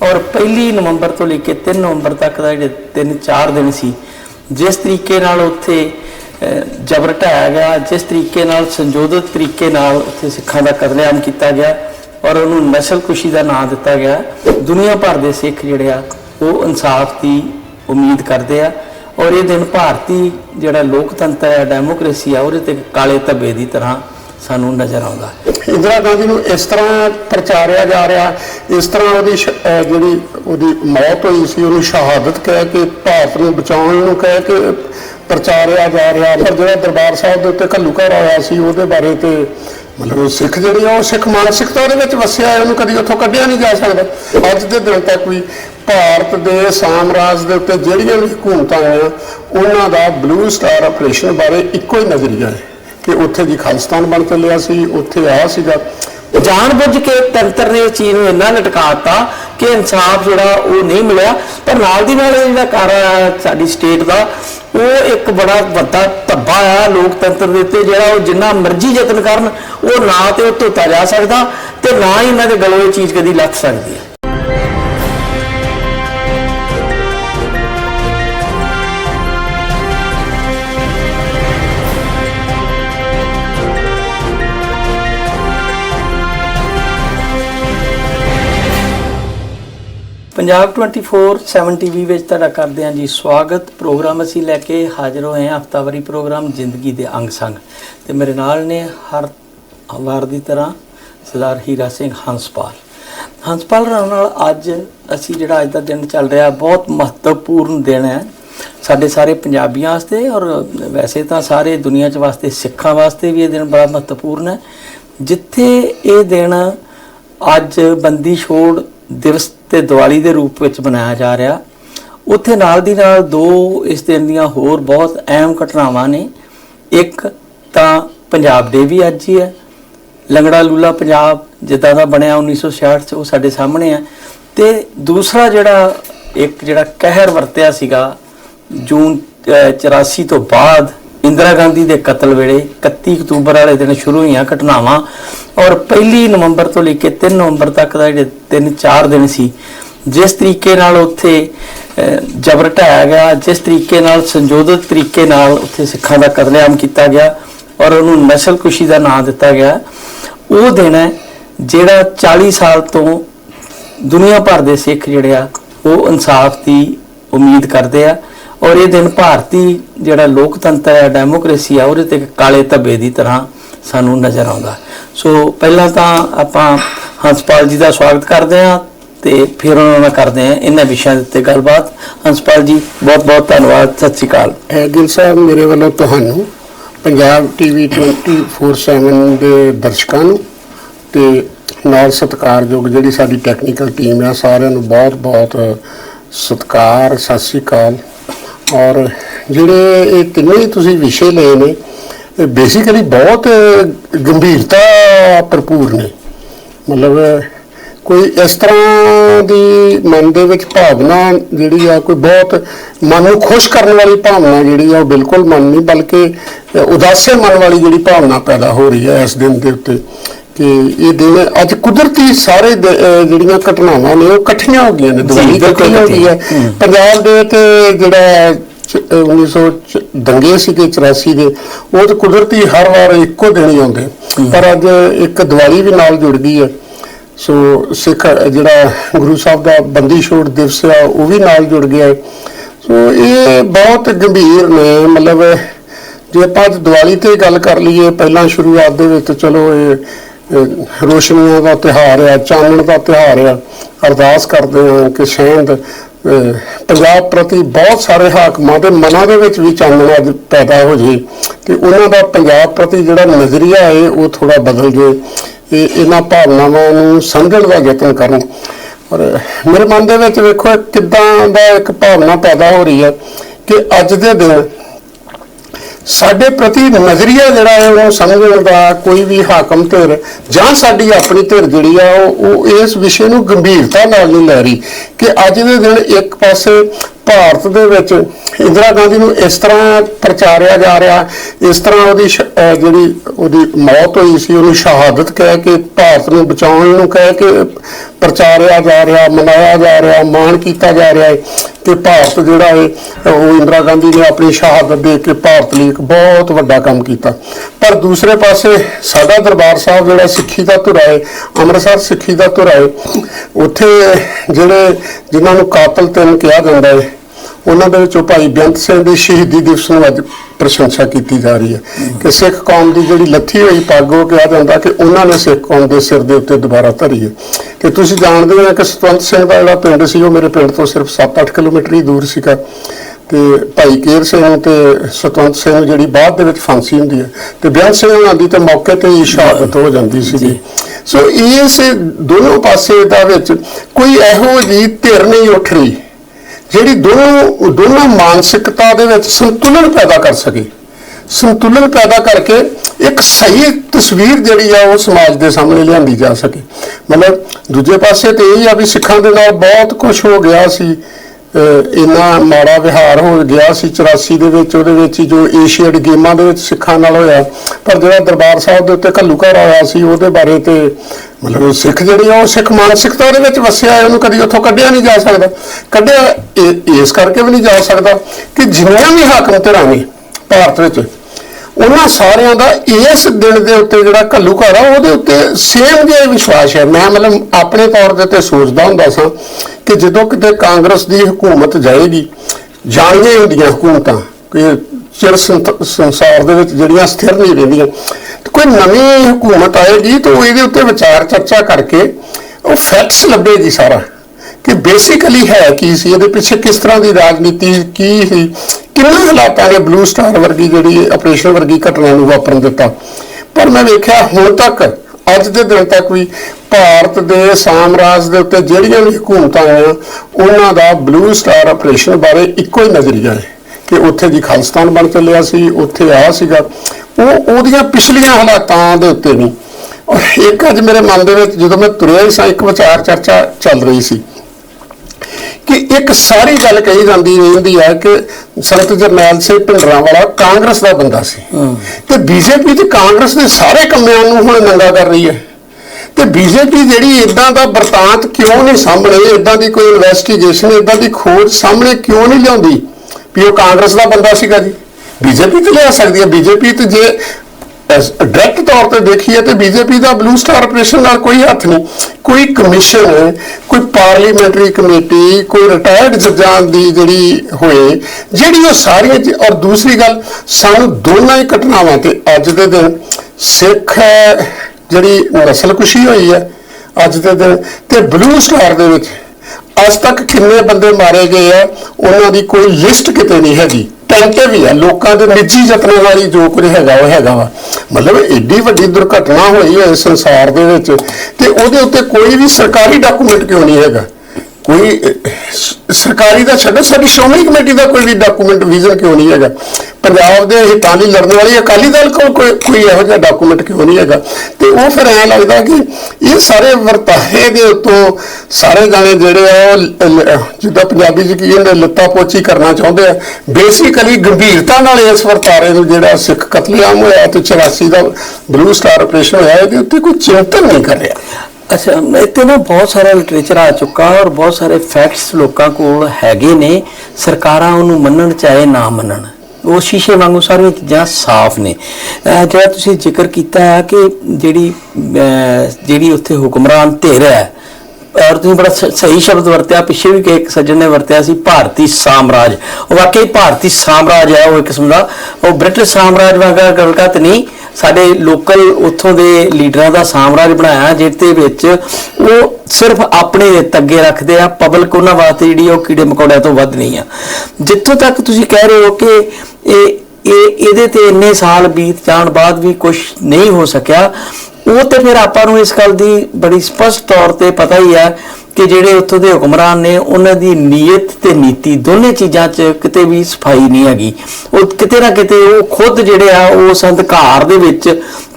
ਔਰ ਪਹਿਲੀ ਨਵੰਬਰ ਤੋਂ ਲੈ ਕੇ 3 ਨਵੰਬਰ ਤੱਕ ਦਾ ਜਿਹੜੇ ਤਿੰਨ ਚਾਰ ਦਿਨ ਸੀ, ਜਿਸ ਤਰੀਕੇ ਨਾਲ ਉੱਥੇ ਜਬਰ ਢਾਇਆ ਗਿਆ, ਜਿਸ ਤਰੀਕੇ ਨਾਲ ਸੰਜੋਧਿਤ ਤਰੀਕੇ ਨਾਲ ਉੱਥੇ ਸਿੱਖਾਂ ਦਾ ਕਤਲੇਆਮ ਕੀਤਾ ਗਿਆ ਔਰ ਉਹਨੂੰ ਨਸਲਕੁਸ਼ੀ ਦਾ ਨਾਂ ਦਿੱਤਾ ਗਿਆ, ਦੁਨੀਆ ਭਰ ਦੇ ਸਿੱਖ ਜਿਹੜੇ ਆ, ਉਹ ਇਨਸਾਫ ਦੀ ਉਮੀਦ ਕਰਦੇ ਆ ਔਰ ਇਹ ਦਿਨ ਭਾਰਤੀ ਜਿਹੜਾ ਲੋਕਤੰਤਰ ਹੈ, ਡੈਮੋਕ੍ਰੇਸੀ ਆ, ਉਹਦੇ ਤੇ ਕਾਲੇ ਧੱਬੇ ਦੀ ਤਰ੍ਹਾਂ ਸਾਨੂੰ ਨਜ਼ਰ ਆਉਂਦਾ ਇੰਦਰਾ ਗਾਂਧੀ ਨੂੰ ਇਸ ਤਰ੍ਹਾਂ ਪ੍ਰਚਾਰਿਆ ਜਾ ਰਿਹਾ, ਇਸ ਤਰ੍ਹਾਂ ਉਹਦੀ ਸ਼- ਜਿਹੜੀ ਉਹਦੀ ਮੌਤ ਹੋਈ ਸੀ, ਉਹਨੂੰ ਸ਼ਹਾਦਤ ਕਹਿ ਕੇ, ਭਾਰਤ ਨੂੰ ਬਚਾਉਣ ਨੂੰ ਕਹਿ ਕੇ ਪ੍ਰਚਾਰਿਆ ਜਾ ਰਿਹਾ। ਪਰ ਜਿਹੜਾ ਦਰਬਾਰ ਸਾਹਿਬ ਦੇ ਉੱਤੇ ਘੱਲੂਘਾਰਾ ਹੋਇਆ ਸੀ, ਉਹਦੇ ਬਾਰੇ ਤੇ ਮਤਲਬ ਸਿੱਖ ਜਿਹੜੀ ਆ, ਉਹ ਸਿੱਖ ਮਾਨਸਿਕਤਾ ਉਹਦੇ ਵਿੱਚ ਵਸਿਆ ਹੈ, ਉਹਨੂੰ ਕਦੀ ਉੱਥੋਂ ਕੱਢਿਆ ਨਹੀਂ ਜਾ ਸਕਦਾ। ਅੱਜ ਦੇ ਦਿਨ ਤੱਕ ਵੀ ਭਾਰਤ ਦੇ ਸਾਮਰਾਜ ਦੇ ਉੱਤੇ ਜਿਹੜੀਆਂ ਵੀ ਹਕੂਮਤਾਂ ਆ ਉਹਨਾਂ ਦਾ ਬਲੂ ਸਟਾਰ ਆਪਰੇਸ਼ਨ ਬਾਰੇ ਇੱਕੋ ਹੀ ਨਜ਼ਰੀਆ ਹੈ। ਕਿ ਉੱਥੇ ਜੀ ਖਾਲਿਸਤਾਨ ਬਣ ਚੱਲਿਆ ਸੀ, ਉੱਥੇ ਆਇਆ ਸੀਗਾ। ਜਾਣਬੁੱਝ ਕੇ ਤੰਤਰ ਨੇ ਇਸ ਚੀਜ਼ ਨੂੰ ਇੰਨਾ ਲਟਕਾਤਾ ਕਿ ਇਨਸਾਫ ਜਿਹੜਾ ਉਹ ਨਹੀਂ ਮਿਲਿਆ। ਪਰ ਨਾਲ ਦੀ ਨਾਲ ਇਹ ਜਿਹੜਾ ਕਾਰ ਸਾਡੀ ਸਟੇਟ ਦਾ, ਉਹ ਇੱਕ ਬੜਾ ਵੱਡਾ ਧੱਬਾ ਆ ਲੋਕਤੰਤਰ ਦੇ ਉੱਤੇ, ਜਿਹੜਾ ਉਹ ਜਿੰਨਾ ਮਰਜ਼ੀ ਯਤਨ ਕਰਨ, ਉਹ ਨਾ ਤੇ ਉਹ ਧੋਤਾ ਜਾ ਸਕਦਾ ਤੇ ਨਾ ਹੀ ਇਹਨਾਂ ਦੇ ਗਲੋਂ ਇਹ ਚੀਜ਼ ਕਦੀ ਲੱਥ ਸਕਦੀ। ਹੈ ਪੰਜਾਬ 24 7 ਟੀਵੀ ਵਿੱਚ ਤੁਹਾਡਾ ਕਰਦੇ ਹਾਂ ਜੀ ਸਵਾਗਤ। ਪ੍ਰੋਗਰਾਮ ਅਸੀਂ ਲੈ ਕੇ ਹਾਜ਼ਰ ਹੋਏ ਹਾਂ ਹਫਤਾਵਾਰੀ ਪ੍ਰੋਗਰਾਮ ਜ਼ਿੰਦਗੀ ਦੇ ਅੰਗ ਸੰਗ। ਤੇ ਮੇਰੇ ਨਾਲ ਨੇ ਹਰ ਵਾਰ ਦੀ ਤਰ੍ਹਾਂ ਸਰਦਾਰ ਹੀਰਾ ਸਿੰਘ ਹੰਸਪਾਲ। ਹੰਸਪਾਲ ਰਾਓ ਨਾਲ ਅੱਜ ਅਸੀਂ ਜਿਹੜਾ ਅੱਜ ਦਾ ਦਿਨ ਚੱਲ ਰਿਹਾ ਬਹੁਤ ਮਹੱਤਵਪੂਰਨ ਦਿਨ ਹੈ। ਸਾਡੇ ਸਾਰੇ ਪੰਜਾਬੀਆਂ ਵਾਸਤੇ ਔਰ ਵੈਸੇ ਤਾਂ ਸਾਰੇ ਦੁਨੀਆ 'ਚ ਵਾਸਤੇ, ਸਿੱਖਾਂ ਵਾਸਤੇ ਵੀ ਇਹ ਦਿਨ ਬੜਾ ਮਹੱਤਵਪੂਰਨ ਹੈ। ਜਿੱਥੇ ਇਹ ਦਿਨ ਅੱਜ ਬੰਦੀ ਛੋੜ ਦਿਵਸ ਤੇ ਦੀਵਾਲੀ ਦੇ ਰੂਪ ਵਿੱਚ ਮਨਾਇਆ ਜਾ ਰਿਹਾ। ਉੱਥੇ ਨਾਲ ਦੀ ਨਾਲ ਦੋ ਇਸ ਦਿਨ ਦੀਆਂ ਹੋਰ ਬਹੁਤ ਅਹਿਮ ਘਟਨਾਵਾਂ ਨੇ। ਇੱਕ ਤਾਂ ਪੰਜਾਬ ਡੇ ਵੀ ਅੱਜ ਹੀ ਹੈ। ਲੰਗੜਾ ਲੂਲਾ ਪੰਜਾਬ ਜਿੱਦਾਂ ਦਾ ਬਣਿਆ 1966 ਚ ਉਹ ਸਾਡੇ ਸਾਹਮਣੇ ਆ ਤੇ ਦੂਸਰਾ ਜਿਹੜਾ ਇੱਕ ਜਿਹੜਾ ਕਹਿਰ ਵਰਤਿਆ ਸੀਗਾ ਜੂਨ ਅਹ, 84 ਤੋਂ ਬਾਅਦ ਇੰਦਰਾ ਗਾਂਧੀ ਦੇ ਕਤਲ ਵੇਲੇ 31 ਅਕਤੂਬਰ ਵਾਲੇ ਦਿਨ ਸ਼ੁਰੂ ਹੋਈਆਂ ਘਟਨਾਵਾਂ ਔਰ ਪਹਿਲੀ ਨਵੰਬਰ ਤੋਂ ਲੈ ਕੇ 3 ਨਵੰਬਰ ਤੱਕ ਦਾ ਜਿਹੜੇ ਤਿੰਨ ਚਾਰ ਦਿਨ ਸੀ, ਜਿਸ ਤਰੀਕੇ ਨਾਲ ਉੱਥੇ ਜਬਰ ਢਾਇਆ ਗਿਆ, ਜਿਸ ਤਰੀਕੇ ਨਾਲ ਸੰਜੋਧਿਤ ਤਰੀਕੇ ਨਾਲ ਉੱਥੇ ਸਿੱਖਾਂ ਦਾ ਕਤਲੇਆਮ ਕੀਤਾ ਗਿਆ ਔਰ ਉਹਨੂੰ ਨਸਲਕੁਸ਼ੀ ਦਾ ਨਾਂ ਦਿੱਤਾ ਗਿਆ। ਉਹ ਦਿਨ ਹੈ ਜਿਹੜਾ 40 ਸਾਲ ਤੋਂ ਦੁਨੀਆ ਭਰ ਦੇ ਸਿੱਖ ਜਿਹੜੇ ਆ, ਉਹ ਇਨਸਾਫ ਦੀ ਉਮੀਦ ਕਰਦੇ ਆ। ਔਰ ਇਹ ਦਿਨ ਭਾਰਤੀ ਜਿਹੜਾ ਲੋਕਤੰਤਰ ਹੈ ਡੈਮੋਕ੍ਰੇਸੀ ਆ ਉਹਦੇ ਤੇ ਇੱਕ ਕਾਲੇ ਧੱਬੇ ਦੀ ਤਰ੍ਹਾਂ ਸਾਨੂੰ ਨਜ਼ਰ ਆਉਂਦਾ ਸੋ ਪਹਿਲਾਂ ਤਾਂ ਆਪਾਂ ਹੰਸਪਾਲ ਜੀ ਦਾ ਸਵਾਗਤ ਕਰਦੇ ਹਾਂ ਤੇ ਫਿਰ ਉਹਨਾਂ ਨਾਲ ਕਰਦੇ ਹਾਂ ਇਹਨਾਂ ਵਿਸ਼ਿਆਂ ਦੇ ਉੱਤੇ ਗੱਲਬਾਤ। ਹੰਸਪਾਲ ਜੀ ਬਹੁਤ ਬਹੁਤ ਧੰਨਵਾਦ, ਸਤਿ ਸ਼੍ਰੀ ਅਕਾਲ। ਅਹ ਗਿਲ ਸਾਹਿਬ, ਮੇਰੇ ਵੱਲੋਂ ਤੁਹਾਨੂੰ ਪੰਜਾਬ ਟੀਵੀ 24/7 ਦੇ ਦਰਸ਼ਕਾਂ ਨੂੰ ਤੇ ਨਾਲ ਸਤਿਕਾਰਯੋਗ ਜਿਹੜੀ ਸਾਡੀ ਟੈਕਨੀਕਲ ਟੀਮ ਆ ਸਾਰਿਆਂ ਨੂੰ ਬਹੁਤ-ਬਹੁਤ ਸਤਿਕਾਰ, ਸਤਿ ਸ੍ਰੀ ਅਕਾਲ। ਔਰ ਜਿਹੜੇ ਇਹ ਤਿੰਨੇ ਹੀ ਤੁਸੀਂ ਵਿਸ਼ੇ ਲਏ ਨੇ, ਇਹ ਬੇਸਿਕਲੀ ਬਹੁਤ ਗੰਭੀਰਤਾ ਭਰਪੂਰ ਨੇ। ਮਤਲਬ ਕੋਈ ਇਸ ਤਰ੍ਹਾਂ ਦੀ ਮਨ ਦੇ ਵਿੱਚ ਭਾਵਨਾ ਜਿਹੜੀ ਆ, ਕੋਈ ਬਹੁਤ ਮਨ ਨੂੰ ਖੁਸ਼ ਕਰਨ ਵਾਲੀ ਭਾਵਨਾ ਜਿਹੜੀ ਆ, ਉਹ ਬਿਲਕੁਲ ਮਨ ਨਹੀਂ, ਬਲਕਿ ਉਦਾਸੇ ਮਨ ਵਾਲੀ ਜਿਹੜੀ ਭਾਵਨਾ ਪੈਦਾ ਹੋ ਰਹੀ ਹੈ ਇਸ ਦਿਨ ਦੇ ਉੱਤੇ। ਕਿ ਇਹ ਦਿਨ ਅੱਜ ਕੁਦਰਤੀ ਸਾਰੇ ਜਿਹੜੀਆਂ ਘਟਨਾਵਾਂ ਨੇ ਉਹ ਇਕੱਠੀਆਂ ਹੋ ਗਈਆਂ ਨੇ ਦੀਵਾਲੀ ਬਿਲਕੁਲ ਇਕੱਠੀ ਹੋ ਗਈ ਹੈ। ਪੰਜਾਬ ਦੇ ਤੇ ਜਿਹੜਾ ਚ- ਅ, 1900 ਚ ਦੰਗੇ ਸੀਗੇ 84 ਦੇ ਉਹ ਤਾਂ ਕੁਦਰਤੀ ਹਰ ਵਾਰ ਇੱਕੋ ਦਿਨ ਹੀ ਆਉਂਦੇ। ਪਰ ਅੱਜ ਇੱਕ ਦੀਵਾਲੀ ਵੀ ਨਾਲ ਜੁੜ ਗਈ ਹੈ। ਸੋ ਸਿੱਖ ਜਿਹੜਾ ਗੁਰੂ ਸਾਹਿਬ ਦਾ ਬੰਦੀ ਛੋੜ ਦਿਵਸ ਆ ਉਹ ਵੀ ਨਾਲ ਜੁੜ ਗਿਆ। ਸੋ ਇਹ ਬਹੁਤ ਗੰਭੀਰ ਨੇ। ਮਤਲਬ ਜੇ ਆਪਾਂ ਅੱਜ ਦੀਵਾਲੀ ਤੇ ਗੱਲ ਕਰ ਲਈਏ ਪਹਿਲਾਂ ਸ਼ੁਰੂਆਤ ਦੇ ਵਿੱਚ ਚਲੋ ਇਹ ਰੋਸ਼ਨੀਆਂ ਦਾ ਤਿਉਹਾਰ ਆ, ਚਾਨਣ ਦਾ ਤਿਉਹਾਰ ਆ, ਅਰਦਾਸ ਕਰਦੇ ਹਾਂ ਕਿ ਸ਼ਾਇਦ ਪੰਜਾਬ ਪ੍ਰਤੀ ਬਹੁਤ ਸਾਰੇ ਹਾਕਮਾਂ ਦੇ ਮਨਾਂ ਦੇ ਵਿੱਚ ਵੀ ਚਾਨਣ ਅੱਜ ਪੈਦਾ ਹੋ ਜੇ ਤੇ ਉਹਨਾਂ ਦਾ ਪੰਜਾਬ ਪ੍ਰਤੀ ਜਿਹੜਾ ਨਜ਼ਰੀਆ ਹੈ, ਉਹ ਥੋੜਾ ਬਦਲ ਜੇ। ਇਹ ਇਹਨਾਂ ਭਾਵਨਾਵਾਂ ਨੂੰ ਸਮਝਣ ਦਾ ਯਤਨ ਕਰਨ। ਔਰ ਮੇਰੇ ਮਨ ਦੇ ਵਿੱਚ ਵੇਖੋ ਕਿੱਦਾਂ ਦਾ ਇੱਕ ਭਾਵਨਾ ਪੈਦਾ ਹੋ ਰਹੀ ਹੈ ਕਿ ਅੱਜ ਦੇ ਦਿਨ ਸਾਡੇ ਪ੍ਰਤੀ ਨਜ਼ਰੀਆ ਜਿਹੜਾ ਹੈ ਉਹ ਸਮਝਣ ਦਾ ਕੋਈ ਵੀ ਹਾਕਮ ਧਿਰ ਜਾਂ ਸਾਡੀ ਆਪਣੀ ਧਿਰ ਜਿਹੜੀ ਆ, ਉਹ ਇਸ ਵਿਸ਼ੇ ਨੂੰ ਗੰਭੀਰਤਾ ਨਾਲ ਨਹੀਂ ਲੈ ਰਹੀ ਕਿ ਅੱਜ ਦੇ ਦਿਨ ਇੱਕ ਪਾਸੇ ਭਾਰਤ ਦੇ ਵਿੱਚ ਇੰਦਰਾ ਗਾਂਧੀ ਨੂੰ ਇਸ ਤਰ੍ਹਾਂ ਪ੍ਰਚਾਰਿਆ ਜਾ ਰਿਹਾ ਇਸ ਤਰ੍ਹਾਂ ਉਹਦੀ ਸ਼- ਜਿਹੜੀ ਉਹਦੀ ਮੌਤ ਹੋਈ ਸੀ, ਉਹਨੂੰ ਸ਼ਹਾਦਤ ਕਹਿ ਕੇ, ਭਾਰਤ ਨੂੰ ਬਚਾਉਣ ਨੂੰ ਕਹਿ ਕੇ ਪ੍ਰਚਾਰਿਆ ਜਾ ਰਿਹਾ, ਮਨਾਇਆ ਜਾ ਰਿਹਾ, ਮਾਣ ਕੀਤਾ ਜਾ ਰਿਹਾ ਹੈ। ਕਿ ਭਾਰਤ ਜਿਹੜਾ ਹੈ, ਉਹ ਇੰਦਰਾ ਗਾਂਧੀ ਨੇ ਆਪਣੀ ਸ਼ਹਾਦਤ ਦੇ ਕੇ ਭਾਰਤ ਲਈ ਇੱਕ ਬਹੁਤ ਵੱਡਾ ਕੰਮ ਕੀਤਾ। ਪਰ ਦੂਸਰੇ ਪਾਸੇ ਸਾਡਾ ਦਰਬਾਰ ਸਾਹਿਬ ਜਿਹੜਾ ਸਿੱਖੀ ਦਾ ਧੁਰਾ ਹੈ, ਅੰਮ੍ਰਿਤਸਰ ਸਿੱਖੀ ਦਾ ਧੁਰਾ ਹੈ, ਉੱਥੇ ਜਿਹੜੇ ਜਿਨ੍ਹਾਂ ਨੂੰ ਕਾਤਲ ਤਿੰਨ ਕਿਹਾ ਜਾਂਦਾ ਹੈ ਉਹਨਾਂ ਦੇ ਵਿੱਚੋਂ ਭਾਈ ਬੇਅੰਤ ਸਿੰਘ ਦੇ ਸ਼ਹੀਦੀ ਦਿਵਸ ਨੂੰ ਅੱਜ ਪ੍ਰਸ਼ੰਸਾ ਕੀਤੀ ਜਾ ਰਹੀ ਹੈ ਕਿ ਸਿੱਖ ਕੌਮ ਦੀ ਜਿਹੜੀ ਲੱਥੀ ਹੋਈ ਪੱਗ, ਉਹ ਕਿਹਾ ਜਾਂਦਾ ਕਿ ਉਹਨਾਂ ਨੇ ਸਿੱਖ ਕੌਮ ਦੇ ਸਿਰ ਦੇ ਉੱਤੇ ਦੁਬਾਰਾ ਧਰੀ ਹੈ। ਤੇ ਤੁਸੀਂ ਜਾਣਦੇ ਹੋ ਕਿ ਸਤਵੰਤ ਸਿੰਘ ਦਾ ਜਿਹੜਾ ਪਿੰਡ ਸੀ, ਉਹ ਮੇਰੇ ਪਿੰਡ ਤੋਂ ਸਿਰਫ 7-8 ਕਿਲੋਮੀਟਰ ਹੀ ਦੂਰ ਸੀਗਾ। ਤੇ ਭਾਈ ਕੇਰ ਸਿੰਘ ਤੇ ਸਤਵੰਤ ਸਿੰਘ ਜਿਹੜੀ ਬਾਅਦ ਦੇ ਵਿੱਚ ਫਾਂਸੀ ਹੁੰਦੀ ਹੈ, ਤੇ ਬੇਅੰਤ ਸਿੰਘ ਉਹਨਾਂ ਦੀ ਤੇ ਮੌਕੇ ਤੇ ਹੀ ਸ਼ਹਾਦਤ ਹੋ ਜਾਂਦੀ ਸੀਗੀ। ਸੋ ਇਸ ਦੋਨੋਂ ਪਾਸੇ ਦਾ ਵਿੱਚ ਕੋਈ ਇਹੋ ਜਿਹੀ ਧਿਰ ਨਹੀਂ ਉੱਠ ਰਹੀ। ਜਿਹੜੀ ਦੋਨੋਂ ਦੋਨਾਂ ਮਾਨਸਿਕਤਾ ਦੇ ਵਿੱਚ ਸੰਤੁਲਨ ਪੈਦਾ ਕਰ ਸਕੇ। ਸੰਤੁਲਨ ਪੈਦਾ ਕਰਕੇ ਇੱਕ ਸਹੀ ਤਸਵੀਰ ਜਿਹੜੀ ਆ ਉਹ ਸਮਾਜ ਦੇ ਸਾਹਮਣੇ ਲਿਆਂਦੀ ਜਾ ਸਕੇ। ਮਤਲਬ ਦੂਜੇ ਪਾਸੇ ਤੇ ਇਹ ਆ ਵੀ ਸਿੱਖਾਂ ਦੇ ਨਾਲ ਬਹੁਤ ਕੁਝ ਹੋ ਗਿਆ ਸੀ। ਇੰਨਾ ਮਾੜਾ ਵਿਹਾਰ ਹੋ ਗਿਆ ਸੀ 84 ਦੇ ਵਿੱਚ, ਉਹਦੇ ਵਿੱਚ ਜੋ ਏਸ਼ੀਅਨ ਗੇਮਾਂ ਦੇ ਵਿੱਚ ਸਿੱਖਾਂ ਨਾਲ ਹੋਇਆ। ਪਰ ਜਿਹੜਾ ਦਰਬਾਰ ਸਾਹਿਬ ਦੇ ਉੱਤੇ ਘੱਲੂਘਾਰਾ ਹੋਇਆ ਸੀ, ਉਹਦੇ ਬਾਰੇ ਤੇ ਮਤਲਬ ਸਿੱਖ ਜਿਹੜੀ ਆ, ਉਹ ਸਿੱਖ ਮਾਨਸਿਕਤਾ ਦੇ ਵਿੱਚ ਵਸਿਆ ਹੈ, ਉਹਨੂੰ ਕਦੀ ਉੱਥੋਂ ਕੱਢਿਆ ਨਹੀਂ ਜਾ ਸਕਦਾ। ਕੱਢਿਆ, ਇਹ- ਇਸ ਕਰਕੇ ਵੀ ਨਹੀਂ ਜਾ ਸਕਦਾ ਕਿ ਜਿੰਨੀਆਂ ਵੀ ਹਾਕਮ ਧਿਰਾਂ ਨੇ, ਭਾਰਤ ਵਿੱਚ ਉਹਨਾਂ ਸਾਰਿਆਂ ਦਾ ਇਸ ਦਿਨ ਦੇ ਉੱਤੇ ਜਿਹੜਾ ਘੱਲੂ ਘਰ ਆ, ਉਹਦੇ ਉੱਤੇ ਸੇਮ ਜਿਹਾ ਵਿਸ਼ਵਾਸ ਹੈ। ਮੈਂ ਮਤਲਬ ਆਪਣੇ ਤੌਰ ਦੇ ਉੱਤੇ ਸੋਚਦਾ ਹੁੰਦਾ ਸਾਂ ਕਿ ਜਦੋਂ ਕਿਤੇ ਕਾਂਗਰਸ ਦੀ ਹਕੂਮਤ ਜਾਏਗੀ, ਜਾਣੀਆਂ ਹੁੰਦੀਆਂ ਹਕੂਮਤਾਂ, ਕਿ ਚਿਰ ਸੰਤ- ਸੰਸਾਰ ਦੇ ਵਿੱਚ ਜਿਹੜੀਆਂ ਸਥਿਰ ਨਹੀਂ ਰਹਿੰਦੀਆਂ, ਤੇ ਕੋਈ ਨਵੀਂ ਹਕੂਮਤ ਆਏਗੀ ਤਾਂ ਉਹ ਇਹਦੇ ਉੱਤੇ ਵਿਚਾਰ ਚਰਚਾ ਕਰਕੇ ਉਹ ਫੈਕਟਸ ਲੱਭੇਗੀ ਸਾਰਾ। ਕਿ ਬੇਸਿਕਲੀ ਹੈ ਕੀ ਸੀ? ਇਹਦੇ ਪਿੱਛੇ ਕਿਸ ਤਰ੍ਹਾਂ ਦੀ ਰਾਜਨੀਤੀ ਕੀ ਸੀ? ਕਿੰਨੇ ਹਾਲਾਤਾਂ ਨੇ ਬਲੂ ਸਟਾਰ ਵਰਗੀ ਜਿਹੜੀ ਆਪਰੇਸ਼ਨ ਵਰਗੀ ਘਟਨਾ ਨੂੰ ਵਾਪਰਨ ਦਿੱਤਾ। ਪਰ ਮੈਂ ਵੇਖਿਆ ਹੁਣ ਤੱਕ, ਅੱਜ ਦੇ ਦਿਨ ਤੱਕ ਵੀ ਭਾਰਤ ਦੇ ਸਾਮਰਾਜ ਦੇ ਉੱਤੇ ਜਿਹੜੀਆਂ ਵੀ ਹਕੂਮਤਾਂ ਆਈਆਂ ਉਹਨਾਂ ਦਾ ਬਲੂ ਸਟਾਰ ਆਪਰੇਸ਼ਨ ਬਾਰੇ ਇੱਕੋ ਹੀ ਨਜ਼ਰੀਆ ਹੈ ਕਿ ਉੱਥੇ ਦੀ ਖਾਲਿਸਤਾਨ ਬਣ ਚੱਲਿਆ ਸੀ, ਉੱਥੇ ਆ ਸੀਗਾ। ਉਹ ਉਹਦੀਆਂ ਪਿਛਲੀਆਂ ਹਾਲਾਤਾਂ ਦੇ ਉੱਤੇ ਨਹੀਂ। ਔਰ ਇੱਕ ਅੱਜ ਮੇਰੇ ਮਨ ਦੇ ਵਿੱਚ ਜਦੋਂ ਮੈਂ ਤੁਰਿਆ ਹੀ ਸਾਂ, ਇੱਕ ਵਿਚਾਰ ਚਰਚਾ ਚੱਲ ਰਹੀ ਸੀ। ਕਿ ਇੱਕ ਸਾਰੀ ਗੱਲ ਕਹੀ ਜਾਂਦੀ ਰਹਿੰਦੀ ਹੈ ਕਿ ਸੰਤ ਜਰਨੈਲ ਸਿੰਘ ਭਿੰਡਰਾਂ ਵਾਲਾ ਕਾਂਗਰਸ ਦਾ ਬੰਦਾ ਸੀ। ਤੇ ਬੀਜੇਪੀ ਤੇ ਕਾਂਗਰਸ ਦੇ ਸਾਰੇ ਕੰਮਿਆਂ ਨੂੰ ਹੁਣ ਨੰਗਾ ਕਰ ਰਹੀ ਹੈ। ਤੇ ਬੀਜੇਪੀ ਜਿਹੜੀ ਇਦਾਂ ਦਾ ਵਰਤਾਂਤ ਕਿਉਂ ਨਹੀਂ ਸਾਹਮਣੇ ਇਦਾਂ ਦੀ ਕੋਈ ਇਨਵੈਸਟੀਗੇਸ਼ਨ ਇਦਾਂ ਦੀ ਖੋਜ ਸਾਹਮਣੇ ਕਿਉਂ ਨਹੀਂ ਲਿਆਉਂਦੀ ਵੀ ਉਹ ਕਾਂਗਰਸ ਦਾ ਬੰਦਾ ਸੀਗਾ ਜੀ? ਬੀਜੇਪੀ ਤੇ ਲਿਆ ਸਕਦੀ ਹੈ। ਬੀਜੇਪੀ ਤੇ ਜੇ ਡਾਇਰੈਕਟ ਤੌਰ ਤੇ ਦੇਖੀਏ ਤੇ ਬੀਜੇਪੀ ਦਾ ਬਲੂ ਸਟਾਰ ਆਪਰੇਸ਼ਨ ਨਾਲ ਕੋਈ ਹੱਥ ਨਹੀਂ। ਕੋਈ ਕਮਿਸ਼ਨ ਕੋਈ ਪਾਰਲੀਮੈਂਟਰੀ ਕਮੇਟੀ ਕੋਈ ਰਿਟਾਇਰਡ ਜੱਜਾਂ ਦੀ ਜਿਹੜੀ ਹੋਏ, ਜਿਹੜੀ ਉਹ ਸਾਰੀਆਂ ਚ- ਔਰ ਦੂਸਰੀ ਗੱਲ, ਸਾਨੂੰ ਦੋਨਾਂ ਹੀ ਘਟਨਾਵਾਂ ਤੇ ਅੱਜ ਦੇ ਦਿਨ ਸਿੱਖ ਜਿਹੜੀ ਨਸਲਕੁਸ਼ੀ ਹੋਈ ਹੈ ਅੱਜ ਦੇ ਦਿਨ ਤੇ ਬਲੂ ਸਟਾਰ ਦੇ ਵਿੱਚ ਅੱਜ ਤੱਕ ਕਿੰਨੇ ਬੰਦੇ ਮਾਰੇ ਗਏ ਆ, ਉਹਨਾਂ ਦੀ ਕੋਈ ਲਿਸਟ ਕਿਤੇ ਨਹੀਂ ਹੈਗੀ। ਟੈਂਕੇ ਵੀ ਆ, ਲੋਕਾਂ ਦੇ ਨਿੱਜੀ ਯਤਨਾਂ ਵਾਲੀ ਜੋ ਕੁਝ ਹੈਗਾ, ਉਹ ਹੈਗਾ ਵਾ। ਮਤਲਬ ਏਡੀ ਵੱਡੀ ਦੁਰਘਟਨਾ ਹੋਈ ਹੈ ਸੰਸਾਰ ਦੇ ਵਿੱਚ, ਤੇ ਉਹਦੇ ਉੱਤੇ ਕੋਈ ਵੀ ਸਰਕਾਰੀ ਡਾਕੂਮੈਂਟ ਕਿਉਂ ਨਹੀਂ ਹੈਗਾ? ਕੋਈ ਸਰਕਾਰੀ ਦਾ ਛੱਡੋ, ਸਾਡੀ ਸ਼੍ਰੋਮਣੀ ਕਮੇਟੀ ਦਾ ਕੋਈ ਵੀ ਡਾਕੂਮੈਂਟ ਵਿਜ਼ਨ ਕਿਉਂ ਨਹੀਂ ਹੈਗਾ? ਪੰਜਾਬ ਦੇ ਹਿੱਤਾਂ ਲਈ ਲੜਨ ਵਾਲੀ ਅਕਾਲੀ ਦਲ ਕੋਲ ਕੋਈ ਇਹੋ ਜਿਹਾ ਡਾਕੂਮੈਂਟ ਕਿਉਂ ਨਹੀਂ ਹੈਗਾ? ਤੇ ਉਹ ਫਿਰ ਐਂ ਲੱਗਦਾ ਕਿ ਇਹ ਸਾਰੇ ਵਰਤਾਰੇ ਦੇ ਉੱਤੋਂ ਸਾਰੇ ਜਾਣੇ ਜਿਹੜੇ ਆ, ਉਹ ਜਿੱਦਾਂ ਪੰਜਾਬੀ ਚ ਕੀ ਕਹਿੰਦੇ, ਲੱਤਾ ਪੋਚੀ ਕਰਨਾ ਚਾਹੁੰਦੇ ਆ। ਬੇਸਿਕਲੀ ਗੰਭੀਰਤਾ ਨਾਲ ਇਸ ਵਰਤਾਰੇ ਨੂੰ ਜਿਹੜਾ ਸਿੱਖ ਕਤਲੇਆਮ ਹੋਇਆ ਤੇ 84 ਦਾ ਬਲੂ ਸਟਾਰ ਆਪਰੇਸ਼ਨ ਹੋਇਆ, ਇਹਦੇ ਉੱਤੇ ਕੋਈ ਚਿੰਤਨ ਨਹੀਂ ਕਰ ਰਿਹਾ। ਅੱਛਾ ਇੱਥੇ ਨਾ ਬਹੁਤ ਸਾਰਾ ਲਿਟਰੇਚਰ ਆ ਚੁੱਕਾ ਔਰ ਬਹੁਤ ਸਾਰੇ ਫੈਕਟਸ ਲੋਕਾਂ ਕੋਲ ਹੈਗੇ ਨੇ। ਸਰਕਾਰਾਂ ਉਹਨੂੰ ਮੰਨਣ ਚਾਹੇ ਨਾ ਮੰਨਣ। ਉਹ ਸ਼ੀਸ਼ੇ ਵਾਂਗੂ ਸਾਰੀਆਂ ਚੀਜ਼ਾਂ ਸਾਫ਼ ਨੇ। ਜਿਹੜਾ ਤੁਸੀਂ ਜ਼ਿਕਰ ਕੀਤਾ ਹੈ ਕਿ ਜਿਹੜੀ ਜਿਹੜੀ ਉੱਥੇ ਹੁਕਮਰਾਨ ਧਿਰ ਹੈ, ਔਰ ਤੁਸੀਂ ਬੜਾ ਸ- ਸਹੀ ਸ਼ਬਦ ਵਰਤਿਆ, ਪਿੱਛੇ ਵੀ ਕਿ ਇੱਕ ਸੱਜਣ ਨੇ ਵਰਤਿਆ ਸੀ, ਭਾਰਤੀ ਸਾਮਰਾਜ। ਉਹ ਵਾਕਈ ਭਾਰਤੀ ਸਾਮਰਾਜ ਹੈ, ਉਹ ਇੱਕ ਕਿਸਮ ਦਾ, ਉਹ ਬ੍ਰਿਟਿਸ਼ ਸਾਮਰਾਜ ਵਰਗਾ ਗਲਕਤ ਨਹੀਂ ਸਾਡੇ ਲੋਕਲ ਉੱਥੋਂ ਦੇ ਲੀਡਰਾਂ ਦਾ ਸਾਮਰਾਜ ਬਣਾਇਆ, ਜਿਹਦੇ ਵਿੱਚ ਉਹ ਸਿਰਫ ਆਪਣੇ ਤੱਗੇ ਰੱਖਦੇ ਆ, ਪਬਲਿਕ ਉਹਨਾਂ ਵਾਸਤੇ ਜਿਹੜੀ ਉਹ ਕੀੜੇ ਮਕੌੜਿਆਂ ਤੋਂ ਵੱਧ ਨਹੀਂ ਆ। ਜਿੱਥੋਂ ਤੱਕ ਤੁਸੀਂ ਕਹਿ ਰਹੇ ਹੋ ਕਿ ਇਹ ਇਹ, ਇਹਦੇ ਤੇ ਇੰਨੇ ਸਾਲ ਬੀਤ ਜਾਣ ਬਾਅਦ ਵੀ ਕੁਝ ਨਹੀਂ ਹੋ ਸਕਿਆ, ਉਹ ਤੇ ਫਿਰ ਆਪਾਂ ਨੂੰ ਇਸ ਗੱਲ ਦੀ ਬੜੀ ਸਪਸ਼ਟ ਤੌਰ ਤੇ ਪਤਾ ਹੀ ਹੈ ਕਿ ਜਿਹੜੇ ਉੱਥੋਂ ਦੇ ਹੁਕਮਰਾਨ ਨੇ, ਉਹਨਾਂ ਦੀ ਨੀਅਤ ਤੇ ਨੀਤੀ ਦੋਨੇ ਚੀਜ਼ਾਂ 'ਚ ਕਿਤੇ ਵੀ ਸਫ਼ਾਈ ਨਹੀਂ ਹੈਗੀ। ਉਹ ਕਿਤੇ ਨਾ ਕਿਤੇ ਉਹ ਖੁਦ ਜਿਹੜੇ ਆ ਉਸ ਅੰਧਕਾਰ ਦੇ ਵਿੱਚ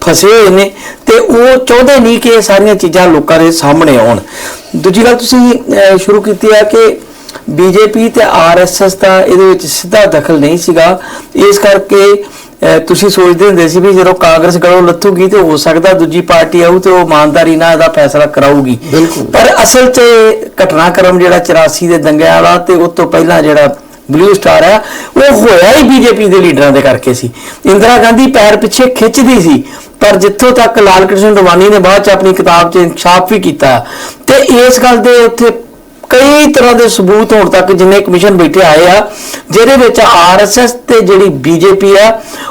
ਫਸੇ ਹੋਏ ਨੇ ਤੇ ਉਹ ਚਾਹੁੰਦੇ ਨਹੀਂ ਕਿ ਇਹ ਸਾਰੀਆਂ ਚੀਜ਼ਾਂ ਲੋਕਾਂ ਦੇ ਸਾਹਮਣੇ ਆਉਣ। ਦੂਜੀ ਗੱਲ ਤੁਸੀਂ ਸ਼ੁਰੂ ਕੀਤੀ ਹੈ ਕਿ ਬੀਜੇਪੀ ਤੇ ਆਰਐਸਐਸ ਦਾ ਇਹਦੇ ਵਿੱਚ ਸਿੱਧਾ ਦਖਲ ਨਹੀਂ ਸੀਗਾ। ਇਸ ਕਰਕੇ ਤੁਸੀਂ ਸੋਚਦੇ ਹੁੰਦੇ ਸੀ ਵੀ ਜਦੋਂ ਕਾਂਗਰਸ ਗਲੋਂ ਲੱਥੂਗੀ ਤੇ ਹੋ ਸਕਦਾ ਦੂਜੀ ਪਾਰਟੀ ਆਊ ਤੇ ਉਹ ਇਮਾਨਦਾਰੀ ਨਾਲ ਇਹਦਾ ਫੈਸਲਾ ਕਰਾਊਗੀ। ਪਰ ਅਸਲ 'ਚ ਘਟਨਾਕ੍ਰਮ ਜਿਹੜਾ 84 ਦੇ ਦੰਗਿਆਂ ਵਾਲਾ ਤੇ ਉਸ ਤੋਂ ਪਹਿਲਾਂ ਜਿਹੜਾ ਬਲੂ ਸਟਾਰ ਆ ਉਹ ਹੋਇਆ ਹੀ ਬੀਜੇਪੀ ਦੇ ਲੀਡਰਾਂ ਦੇ ਕਰਕੇ ਸੀ। ਇੰਦਰਾ ਗਾਂਧੀ ਪੈਰ ਪਿੱਛੇ ਖਿੱਚਦੀ ਸੀ ਪਰ ਜਿੱਥੋਂ ਤੱਕ ਲਾਲ ਕ੍ਰਿਸ਼ਨ ਰਵਾਨੀ ਨੇ ਬਾਅਦ ਚ ਆਪਣੀ ਕਿਤਾਬ 'ਚ ਇਨਕਸ਼ਾਫ ਵੀ ਕੀਤਾ। ਤੇ ਇਸ ਗੱਲ ਦੇ ਉੱਥੇ ਕਈ ਤਰ੍ਹਾਂ ਦੇ ਸਬੂਤ ਹੋਣ ਤੱਕ ਜਿੰਨੇ ਕਮਿਸ਼ਨ ਬੈਠੇ ਆਏ ਆ, ਜਿਹਦੇ ਵਿੱਚ ਆਰਐਸਐਸ ਤੇ ਜਿਹੜੀ ਬੀਜੇਪੀ ਆ,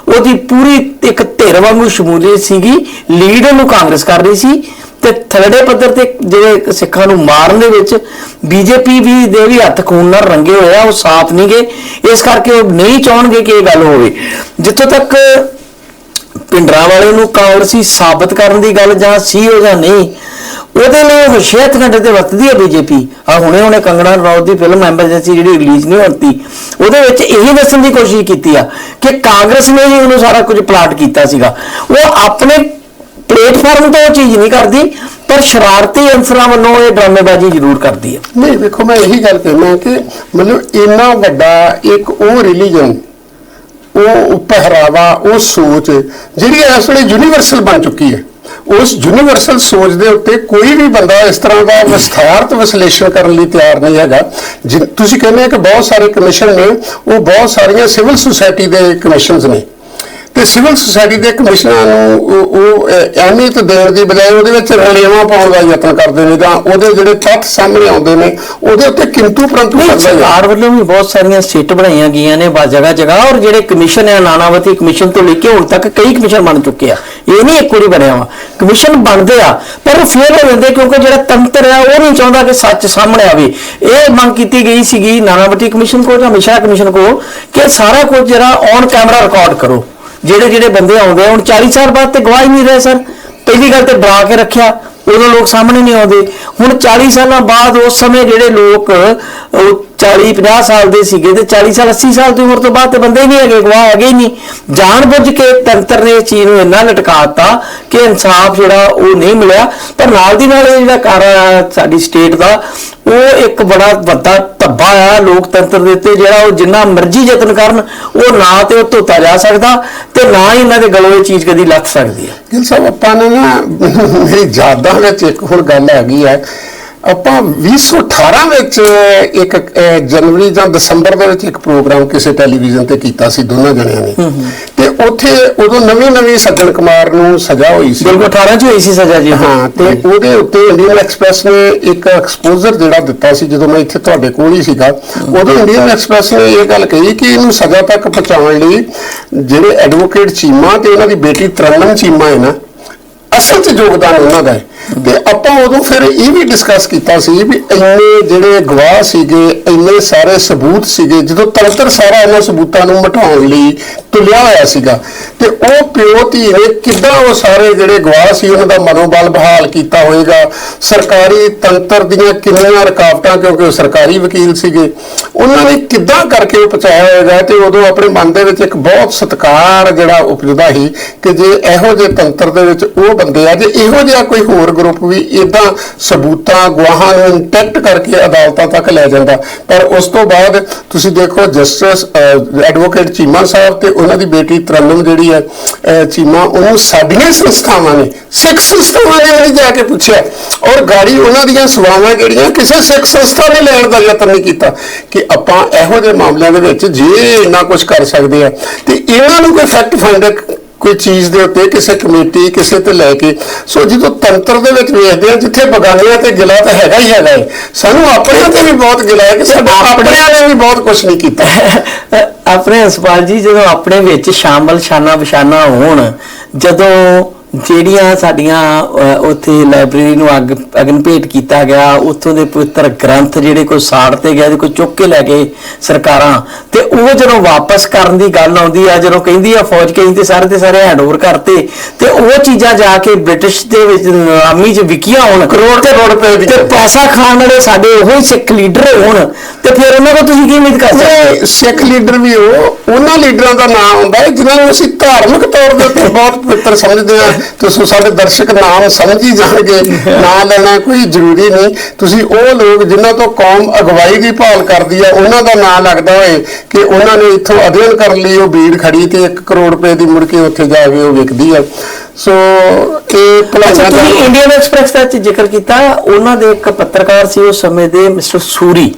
ਉਹਦੀ ਪੂਰੀ ਇੱਕ ਧਿਰ ਵਾਂਗੂ ਸ਼ਮੂਲੀਅਤ ਸੀਗੀ, ਲੀਡ ਨੂੰ ਕਾਂਗਰਸ ਕਰ ਰਹੀ ਸੀ ਤੇ ਥਰੜੇ ਪੱਧਰ ਤੇ ਜਿਹੜੇ ਸਿੱਖਾਂ ਨੂੰ ਮਾਰਨ ਦੇ ਵਿੱਚ ਬੀਜੇਪੀ ਵੀ ਦੇ ਵੀ ਹੱਥ ਖੂਨ ਨਾਲ ਰੰਗੇ ਹੋਏ ਆ, ਉਹ ਸਾਫ਼ ਨਹੀਂ ਗਏ। ਇਸ ਕਰਕੇ ਉਹ ਨਹੀਂ ਚਾਹਣਗੇ ਕਿ ਇਹ ਗੱਲ ਹੋਵੇ। ਜਿੱਥੋਂ ਤੱਕ ਪਿੰਡਰਾ ਵਾਲੇ ਨੂੰ ਕਾਂਗਰਸੀ ਸਾਬਤ ਕਰਨ ਦੀ ਗੱਲ ਜਾਂ ਸੀ ਹੋ ਜਾਂ ਨਹੀਂ ਉਹਦੇ ਲਈ ਉਹ ਵਿਸ਼ੇਸ਼ ਘੰਟੇ ਤੇ ਵਰਤਦੀ ਹੈ ਬੀਜੇਪੀ। ਆ ਹੁਣੇ ਹੁਣੇ ਕੰਗਣਾ ਰਣੌਤ ਦੀ ਫਿਲਮ ਐਮਰਜੈਂਸੀ ਜਿਹੜੀ ਰਿਲੀਜ਼ ਨਹੀਂ ਹੁੰਦੀ ਉਹਦੇ ਵਿੱਚ ਇਹੀ ਦੱਸਣ ਦੀ ਕੋਸ਼ਿਸ਼ ਕੀਤੀ ਆ ਕਿ ਕਾਂਗਰਸ ਨੇ ਹੀ ਉਹਨੂੰ ਸਾਰਾ ਕੁਝ ਪਲਾਟ ਕੀਤਾ ਸੀਗਾ। ਉਹ ਆਪਣੇ ਪਲੇਟਫਾਰਮ ਤੋਂ ਉਹ ਚੀਜ਼ ਨਹੀਂ ਕਰਦੀ, ਪਰ ਸ਼ਰਾਰਤੀ ਅਨਸਰਾਂ ਵੱਲੋਂ ਇਹ ਡਰਾਮੇਬਾਜ਼ੀ ਜ਼ਰੂਰ ਕਰਦੀ ਹੈ ਨਹੀਂ, ਵੇਖੋ, ਮੈਂ ਇਹੀ ਗੱਲ ਕਹਿਣਾ ਕਿ ਮਤਲਬ ਇੰਨਾ ਵੱਡਾ ਇੱਕ ਉਹ ਰਿਲੀਜਨ ਉਹ ਪਹਿਰਾਵਾ, ਉਹ ਸੋਚ, ਜਿਹੜੀ ਇਸ ਵੇਲੇ ਯੂਨੀਵਰਸਲ ਬਣ ਚੁੱਕੀ ਹੈ। ਉਸ ਯੂਨੀਵਰਸਲ ਸੋਚ ਦੇ ਉੱਤੇ ਕੋਈ ਵੀ ਬੰਦਾ ਇਸ ਤਰ੍ਹਾਂ ਦਾ ਵਿਸਥਾਰਤ ਵਿਸ਼ਲੇਸ਼ਣ ਕਰਨ ਲਈ ਤਿਆਰ ਨਹੀਂ ਹੈਗਾ। ਜਿ- ਤੁਸੀਂ ਕਹਿੰਦੇ ਹੋ ਕਿ ਬਹੁਤ ਸਾਰੇ ਕਮਿਸ਼ਨ ਨੇ, ਉਹ ਬਹੁਤ ਸਾਰੀਆਂ ਸਿਵਲ ਸੁਸਾਇਟੀ ਦੇ ਕਮਿਸ਼ਨਸ ਨੇ। ਤੇ ਸਿਵਲ ਸੁਸਾਇਟੀ ਦੇ ਕਮਿਸ਼ਨਾਂ ਨੂੰ ਉਹ- ਉਹ ਅਹ, ਅਹਿਮੀਅਤ ਦੇਣ ਦੀ ਬਜਾਏ ਉਹਦੇ ਵਿੱਚ ਰਲੇਵਾਂ ਪਾਉਣ ਦਾ ਯਤਨ ਕਰਦੇ ਨੇ ਤਾਂ ਉਹਦੇ ਜਿਹੜੇ ਤੱਥ ਸਾਹਮਣੇ ਆਉਂਦੇ ਨੇ ਉਹਦੇ ਉੱਤੇ ਕਿੰਤੂ ਪਰੰਤੂ ਸਰਕਾਰ ਵੱਲੋਂ ਵੀ ਬਹੁਤ ਸਾਰੀਆਂ ਸਟੇਟ ਬਣਾਈਆਂ ਗਈਆਂ ਨੇ ਬਾ ਜਗ੍ਹਾ ਜਗ੍ਹਾ ਔਰ ਜਿਹੜੇ ਕਮਿਸ਼ਨ ਹੈ ਨਾਨਾਵਤੀ ਕਮਿਸ਼ਨ ਤੋਂ ਲੈ ਕੇ ਹੁਣ ਤੱਕ ਕਈ ਕਮਿਸ਼ਨ ਬਣ ਚੁੱਕੇ ਆ। ਇਹ ਨਹੀਂ ਇੱਕ ਵਾਰੀ ਬਣਿਆ ਵਾ। ਕਮਿਸ਼ਨ ਬਣਦੇ ਆ ਪਰ ਫੇਲ ਹੋ ਜਾਂਦੇ ਕਿਉਂਕਿ ਜਿਹੜਾ ਤੰਤਰ ਆ ਉਹ ਨਹੀਂ ਚਾਹੁੰਦਾ ਕਿ ਸੱਚ ਸਾਹਮਣੇ ਆਵੇ। ਇਹ ਮੰਗ ਕੀਤੀ ਗਈ ਸੀਗੀ ਨਾਨਾਵਤੀ ਕਮਿਸ਼ਨ ਕੋਲ ਜਾਂ ਮਿਸ਼ਰਾ ਕਮਿਸ਼ਨ ਕੋਲ ਕਿ ਸਾਰਾ ਕੁਝ ਜਿਹੜਾ ਔਨ ਕੈਮਰਾ ਰਿਕਾਰਡ ਕਰੋ। ਜਿਹੜੇ ਜਿਹੜੇ ਬੰਦੇ ਆਉਂਦੇ ਆ, ਹੁਣ 40 ਸਾਲ ਬਾਅਦ ਤੇ ਗਵਾਹ ਹੀ ਨਹੀਂ ਰਹੇ ਸਰ। ਪਹਿਲੀ ਗੱਲ ਤੇ ਡਰਾ ਕੇ ਰੱਖਿਆ, ਉਦੋਂ ਲੋਕ ਸਾਹਮਣੇ ਨਹੀਂ ਆਉਂਦੇ। ਹੁਣ 40 ਸਾਲਾਂ ਬਾਅਦ ਉਸ ਸਮੇਂ ਜਿਹੜੇ ਲੋਕ 40 50 ਸਾਲ ਦੇ ਸੀਗੇ ਤੇ 40 ਸਾਲ 80 ਸਾਲ ਦੀ ਉਮਰ ਤੋਂ ਬਾਅਦ ਤੇ ਬੰਦੇ ਹੀ ਨਹੀਂ ਹੈਗੇ ਗਵਾਹ ਹੈਗੇ ਹੀ ਨਹੀਂ। ਜਾਣ ਬੁੱਝ ਕੇ ਤੰਤਰ ਨੇ ਚੀਜ਼ ਨੂੰ ਇੰਨਾ ਲਟਕਾਤਾ ਕਿ ਇਨਸਾਫ ਜਿਹੜਾ ਉਹ ਨਹੀਂ ਮਿਲਿਆ। ਪਰ ਨਾਲ ਦੀ ਨਾਲ ਇਹ ਜਿਹੜਾ ਕਾਰਾ ਸਾਡੀ ਸਟੇਟ ਦਾ, ਉਹ ਇੱਕ ਬੜਾ ਵੱਡਾ ਧੱਬਾ ਆ ਲੋਕਤੰਤਰ ਦੇ ਉੱਤੇ, ਜਿਹੜਾ ਉਹ ਜਿੰਨਾ ਮਰਜ਼ੀ ਯਤਨ ਕਰਨ, ਉਹ ਨਾ ਤੇ ਉਹ ਧੋਤਾ ਜਾ ਸਕਦਾ ਤੇ ਨਾ ਹੀ ਇਹਨਾਂ ਦੇ ਗਲੋਂ ਇਹ ਚੀਜ਼ ਕਦੀ ਲੱਥ ਸਕਦੀ ਹੈ। ਗਿਲ ਸਾਹਿਬ, ਆਪਾਂ ਨੇ ਨਾ, ਮੇਰੀ ਯਾਦਾਂ ਵਿੱਚ ਇੱਕ ਹੋਰ ਗੱਲ ਹੈਗੀ ਹੈ। ਆਪਾਂ 2018 ਵਿੱਚ ਇੱਕ ਜਨਵਰੀ ਜਾਂ ਦਸੰਬਰ ਦੇ ਵਿੱਚ ਇੱਕ ਪ੍ਰੋਗਰਾਮ ਕਿਸੇ ਟੈਲੀਵਿਜ਼ਨ ਤੇ ਕੀਤਾ ਸੀ ਦੋਨਾਂ ਜਣਿਆਂ ਨੇ। ਤੇ ਉੱਥੇ ਉਦੋਂ ਨਵੀਂ ਨਵੀਂ ਸੱਜਣ ਕੁਮਾਰ ਨੂੰ ਸਜ਼ਾ ਹੋਈ ਸੀ। ਬਿਲਕੁਲ 18 ਚ ਹੋਈ ਸੀ ਸਜ਼ਾ ਜੀ ਹਾਂ ਤੇ ਉਹਦੇ ਉੱਤੇ ਇੰਡੀਅਨ ਐਕਸਪ੍ਰੈਸ ਨੇ ਇੱਕ ਐਕਸਪੋਜ਼ਰ ਜਿਹੜਾ ਦਿੱਤਾ ਸੀ ਜਦੋਂ ਮੈਂ ਇੱਥੇ ਤੁਹਾਡੇ ਕੋਲ ਹੀ ਸੀਗਾ ਉਦੋਂ ਇੰਡੀਅਨ ਐਕਸਪ੍ਰੈਸ ਨੇ ਇਹ ਗੱਲ ਕਹੀ ਕਿ ਇਹਨੂੰ ਸਜ਼ਾ ਤੱਕ ਪਹੁੰਚਾਉਣ ਲਈ ਜਿਹੜੇ ਐਡਵੋਕੇਟ ਚੀਮਾ ਤੇ ਉਹਨਾਂ ਦੀ ਬੇਟੀ ਤਰਨਮ ਚੀਮਾ ਹੈ ਨਾ ਅਸਲ 'ਚ ਯੋਗਦਾਨ ਉਹਨਾਂ ਦਾ ਹੈ। ਤੇ ਆਪਾਂ ਉਦੋਂ ਫਿਰ ਇਹ ਵੀ ਡਿਸਕਸ ਕੀਤਾ ਸੀ ਵੀ ਇੰਨੇ ਜਿਹੜੇ ਗਵਾਹ ਸੀਗੇ, ਇੰਨੇ ਸਾਰੇ ਸਬੂਤ ਸੀਗੇ, ਜਦੋਂ ਤੰਤਰ ਸਾਰਾ ਇਹਨਾਂ ਸਬੂਤਾਂ ਨੂੰ ਮਟਾਉਣ ਲਈ ਤੁਲਿਆ ਹੋਇਆ ਸੀਗਾ। ਤੇ ਉਹ ਪਿਓ ਧੀ ਨੇ ਕਿੱਦਾਂ ਉਹ ਸਾਰੇ ਜਿਹੜੇ ਗਵਾਹ ਸੀ, ਉਹਨਾਂ ਦਾ ਮਨੋਬਲ ਬਹਾਲ ਕੀਤਾ ਹੋਵੇਗਾ ਸਰਕਾਰੀ ਤੰਤਰ ਦੀਆਂ ਕਿੰਨੀਆਂ ਰੁਕਾਵਟਾਂ, ਕਿਉਂਕਿ ਉਹ ਸਰਕਾਰੀ ਵਕੀਲ ਸੀਗੇ। ਉਹਨਾਂ ਨੇ ਕਿੱਦਾਂ ਕਰਕੇ ਉਹ ਪਹੁੰਚਾਇਆ ਹੋਵੇਗਾ ਤੇ ਉਦੋਂ ਆਪਣੇ ਮਨ ਦੇ ਵਿੱਚ ਇੱਕ ਬਹੁਤ ਸਤਿਕਾਰ ਜਿਹੜਾ ਉਪਜਦਾ ਸੀ ਕਿ ਜੇ ਇਹੋ ਜਿਹੇ ਤੰਤਰ ਦੇ ਵਿੱਚ ਉਹ ਬੰਦੇ ਆ, ਜੇ ਇਹੋ ਜਿਹਾ ਕੋਈ ਹੋਰ ਗਰੁੱਪ ਵੀ ਇਦਾਂ ਸਬੂਤਾਂ, ਗਵਾਹਾਂ ਨੂੰ ਇੰਟੈਕਟ ਕਰਕੇ ਅਦਾਲਤਾਂ ਤੱਕ ਲੈ ਜਾਂਦਾ। ਪਰ ਉਸ ਤੋਂ ਬਾਅਦ ਤੁਸੀਂ ਦੇਖੋ ਜਸਟਿਸ ਐਡਵੋਕੇਟ ਚੀਮਾ ਸਾਹਿਬ ਤੇ ਉਹਨਾਂ ਦੀ ਬੇਟੀ ਤਰਨਮ ਜਿਹੜੀ ਹੈ ਚੀਮਾ, ਉਹਨੂੰ ਸਾਡੀਆਂ ਸੰਸਥਾਵਾਂ ਨੇ, ਸਿੱਖ ਸੰਸਥਾਵਾਂ ਨੇ ਉਹਨੇ ਜਾ ਕੇ ਪੁੱਛਿਆ। ਔਰ ਗਾੜੀ ਉਹਨਾਂ ਦੀਆਂ ਸੇਵਾਵਾਂ ਜਿਹੜੀਆਂ ਕਿਸੇ ਸਿੱਖ ਸੰਸਥਾ ਨੇ ਲੈਣ ਦਾ ਯਤਨ ਨਹੀਂ ਕੀਤਾ ਕਿ ਆਪਾਂ ਇਹੋ ਜਿਹੇ ਮਾਮਲਿਆਂ ਦੇ ਵਿੱਚ ਜੇ ਇੰਨਾ ਕੁਝ ਕਰ ਸਕਦੇ ਆ। ਤੇ ਇਹਨਾਂ ਨੂੰ ਕੋਈ ਫੈਕਟ ਫਾਈਂਡਰ ਕੋਈ ਚੀਜ਼ ਦੇ ਉੱਤੇ ਕਿਸੇ ਕਮੇਟੀ ਕਿਸੇ ਤੇ ਲੈ ਕੇ। ਸੋ ਜਦੋਂ ਤੰਤਰ ਦੇ ਵਿੱਚ ਵੇਖਦੇ ਆ ਜਿੱਥੇ ਬਗਾਨਿਆਂ ਤੇ ਗਿਲਾ ਤਾਂ ਹੈਗਾ ਹੀ ਹੈਗਾ ਹੈ ਸਾਨੂੰ ਆਪਣਿਆਂ ਤੇ ਵੀ ਬਹੁਤ ਗਿਲਾ ਹੈ ਕਿ ਸਾਡੇ ਆਪਣਿਆਂ ਨੇ ਵੀ ਬਹੁਤ ਕੁਝ ਨਹੀਂ ਕੀਤਾ। ਆਪਣੇ ਹਸਪਾਲ ਜੀ ਜਦੋਂ ਆਪਣੇ ਵਿੱਚ ਸ਼ਾਮਲ ਸ਼ਾਨਾ ਬਸ਼ਾਨਾ ਹੋਣ ਜਦੋਂ ਜਿਹੜੀਆਂ ਸਾਡੀਆਂ ਉੱਥੇ ਲਾਇਬ੍ਰੇਰੀ ਨੂੰ ਅੱਗ ਅਗਨ ਭੇਟ ਕੀਤਾ ਗਿਆ ਉੱਥੋਂ ਦੇ ਪਵਿੱਤਰ ਗ੍ਰੰਥ ਜਿਹੜੇ ਕੋਈ ਸਾੜਤੇ ਗਏ ਤੇ ਕੋਈ ਚੁੱਕ ਕੇ ਲੈ ਗਏ ਸਰਕਾਰਾਂ ਤੇ ਉਹ ਜਦੋਂ ਵਾਪਸ ਕਰਨ ਦੀ ਗੱਲ ਆਉਂਦੀ ਆ ਜਦੋਂ ਕਹਿੰਦੀ ਆ ਫੌਜ ਕਹੀਂ ਤੇ ਸਾਰੇ ਦੇ ਸਾਰੇ ਹੈਂਡਓਵਰ ਕਰਤੇ ਤੇ ਉਹ ਚੀਜ਼ਾਂ ਜਾ ਕੇ ਬ੍ਰਿਟਿਸ਼ ਦੇ ਵਿੱਚ ਨਿਲਾਮੀ 'ਚ ਵਿਕੀਆਂ ਹੋਣ ਕਰੋੜ ਤੇ ਕਰੋੜ ਰੁਪਏ ਤੇ ਪੈਸਾ ਖਾਣ ਵਾਲੇ ਸਾਡੇ ਉਹੋ ਹੀ ਸਿੱਖ ਲੀਡਰ ਹੋਣ ਤੇ ਫਿਰ ਉਹਨਾਂ ਕੋਲ ਤੁਸੀਂ ਕੀ ਉਮੀਦ ਕਰ ਸਕਦੇ? ਸਿੱਖ ਲੀਡਰ ਵੀ ਉਹ ਉਹਨਾਂ ਲੀਡਰਾਂ ਦਾ ਨਾਮ ਆਉਂਦਾ ਹੈ ਜਿਨ੍ਹਾਂ ਨੂੰ ਅਸੀਂ ਧਾਰਮਿਕ ਤੌਰ ਦੇ ਉੱਤੇ ਬਹੁਤ ਪਵਿੱਤਰ ਸਮਝਦੇ ਹਾਂ। ਤੇ ਸੋ ਸਾਡੇ ਦਰਸ਼ਕ ਨਾਮ ਸਮਝ ਹੀ ਜਾਣਗੇ ਨਾਂ ਲੈਣਾ ਕੋਈ ਜ਼ਰੂਰੀ ਨਹੀਂ। ਤੁਸੀਂ ਉਹ ਲੋਕ ਜਿਨ੍ਹਾਂ ਤੋਂ ਕੌਮ ਅਗਵਾਈ ਦੀ ਭਾਲ ਕਰਦੀ ਆ ਉਹਨਾਂ ਦਾ ਨਾਂ ਲੱਗਦਾ ਹੋਏ ਕਿ ਉਹਨਾਂ ਨੇ ਇੱਥੋਂ ਅਧਿਐਨ ਕਰਨ ਲਈ ਉਹ ਬੀੜ ਖੜੀ ਤੇ 1 ਕਰੋੜ ਰੁਪਏ ਦੀ ਮੁੜ ਕੇ ਉੱਥੇ ਜਾ ਕੇ ਉਹ ਵਿਕਦੀ ਆ। ਸੋ ਇਹ ਭਲਾਈਆਂ ਦਾ ਇੰਡੀਅਨ ਐਕਸਪ੍ਰੈਸ ਦਾ ਜ਼ਿਕਰ ਕੀਤਾ ਉਹਨਾਂ ਦੇ ਇੱਕ ਪੱਤਰਕਾਰ ਸੀ ਉਸ ਸਮੇਂ ਦੇ ਮਿਸਟਰ ਸੂਰੀ।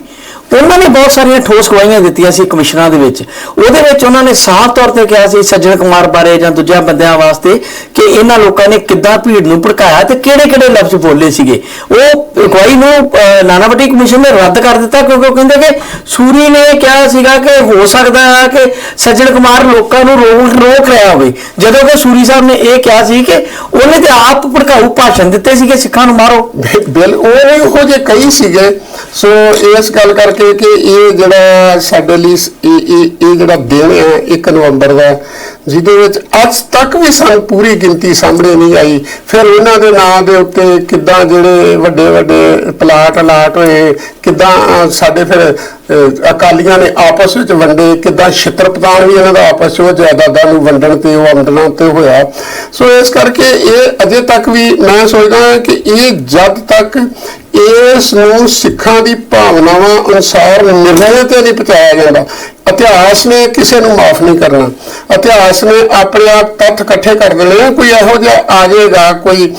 ਉਹਨਾਂ ਨੇ ਬਹੁਤ ਸਾਰੀਆਂ ਠੋਸ ਗਵਾਹੀਆਂ ਦਿੱਤੀਆਂ ਸੀ ਕਮਿਸ਼ਨਾਂ ਦੇ ਵਿੱਚ। ਉਹਦੇ ਵਿੱਚ ਉਹਨਾਂ ਨੇ ਸਾਫ਼ ਤੌਰ ਤੇ ਕਿਹਾ ਸੀ ਸੱਜਣ ਕੁਮਾਰ ਬਾਰੇ ਜਾਂ ਦੂਜਿਆਂ ਬੰਦਿਆਂ ਵਾਸਤੇ ਕਿ ਇਹਨਾਂ ਲੋਕਾਂ ਨੇ ਕਿੱਦਾਂ ਭੀੜ ਨੂੰ ਭੜਕਾਇਆ ਤੇ ਕਿਹੜੇ-ਕਿਹੜੇ ਲਫ਼ਜ਼ ਬੋਲੇ ਸੀਗੇ। ਉਹ ਗਵਾਹੀ ਨੂੰ ਅਹ, ਨਾਨਾਵਟੀ ਕਮਿਸ਼ਨ ਨੇ ਰੱਦ ਕਰ ਦਿੱਤਾ ਕਿਉਂਕਿ ਉਹ ਕਹਿੰਦੇ ਕਿ ਸੂਰੀ ਨੇ ਕਿਹਾ ਸੀਗਾ ਕਿ ਹੋ ਸਕਦਾ ਹੈ ਕਿ ਸੱਜਣ ਕੁਮਾਰ ਲੋਕਾਂ ਨੂੰ ਰੋਕ ਰੋਕ ਰਿਹਾ ਹੋਵੇ। ਜਦੋਂ ਕਿ ਸੂਰੀ ਸਾਹਿਬ ਨੇ ਇਹ ਕਿਹਾ ਸੀ ਕਿ ਉਹਨੇ ਤੇ ਆਪ ਭੜਕਾਊ ਭਾਸ਼ਣ ਦਿੱਤੇ ਸੀਗੇ ਸਿੱਖਾਂ ਨੂੰ ਮਾਰੋ। ਬਿਲ ਉਹ ਵੀ ਉਹੋ ਜਿਹੇ ਕਈ ਸੀਗੇ। ਸੋ ਇਸ ਗੱਲ ਕਰਕੇ ਕਿ ਇਹ ਜਿਹੜਾ ਸਾਡੇ ਲਈ ਇਹ ਇਹ ਇਹ ਜਿਹੜਾ ਦਿਨ ਹੈ 1 ਨਵੰਬਰ ਦਾ ਜਿਹਦੇ ਵਿੱਚ ਅੱਜ ਤੱਕ ਵੀ ਸਾਨੂੰ ਪੂਰੀ ਗਿਣਤੀ ਸਾਹਮਣੇ ਨਹੀਂ ਆਈ। ਫਿਰ ਉਹਨਾਂ ਦੇ ਨਾਂ ਦੇ ਉੱਤੇ ਕਿੱਦਾਂ ਜਿਹੜੇ ਵੱਡੇ ਵੱਡੇ ਪਲਾਟ ਅਲਾਟ ਹੋਏ, ਕਿੱਦਾਂ ਸਾਡੇ ਫਿਰ ਅਕਾਲੀਆਂ ਨੇ ਆਪਸ ਵਿੱਚ ਵੰਡੇ, ਕਿੱਦਾਂ ਛਿੱਤਰਪਤਾਨ ਵੀ ਇਹਨਾਂ ਦਾ ਆਪਸ ਵਿੱਚ ਜਾਇਦਾਦਾਂ ਨੂੰ ਵੰਡਣ ਤੇ ਉਹ ਵੰਡਣਾ ਤੇ ਹੋਇਆ। ਸੋ ਇਸ ਕਰਕੇ ਇਹ ਅਜੇ ਤੱਕ ਵੀ ਮੈਂ ਸੋਚਦਾ ਹਾਂ ਕਿ ਇਹ ਜਦ ਤੱਕ ਇਸ ਨੂੰ ਸਿੱਖਾਂ ਦੀ ਭਾਵਨਾਵਾਂ ਅਨੁਸਾਰ ਨਿਰਣੈ ਤੇ ਨਹੀਂ ਪਹੁੰਚਾਇਆ ਜਾਂਦਾ ਇਤਿਹਾਸ ਨੇ ਕਿਸੇ ਨੂੰ ਮਾਫ ਨਹੀਂ ਕਰਨਾ ਇਤਿਹਾਸ ਨੇ ਆਪਣੇ ਆਪ ਤੱਥ ਇਕੱਠੇ ਕਰ ਦੇਣੇ ਆ। ਕੋਈ ਇਹੋ ਜਿਹਾ ਆ ਜਾਏਗਾ, ਕੋਈ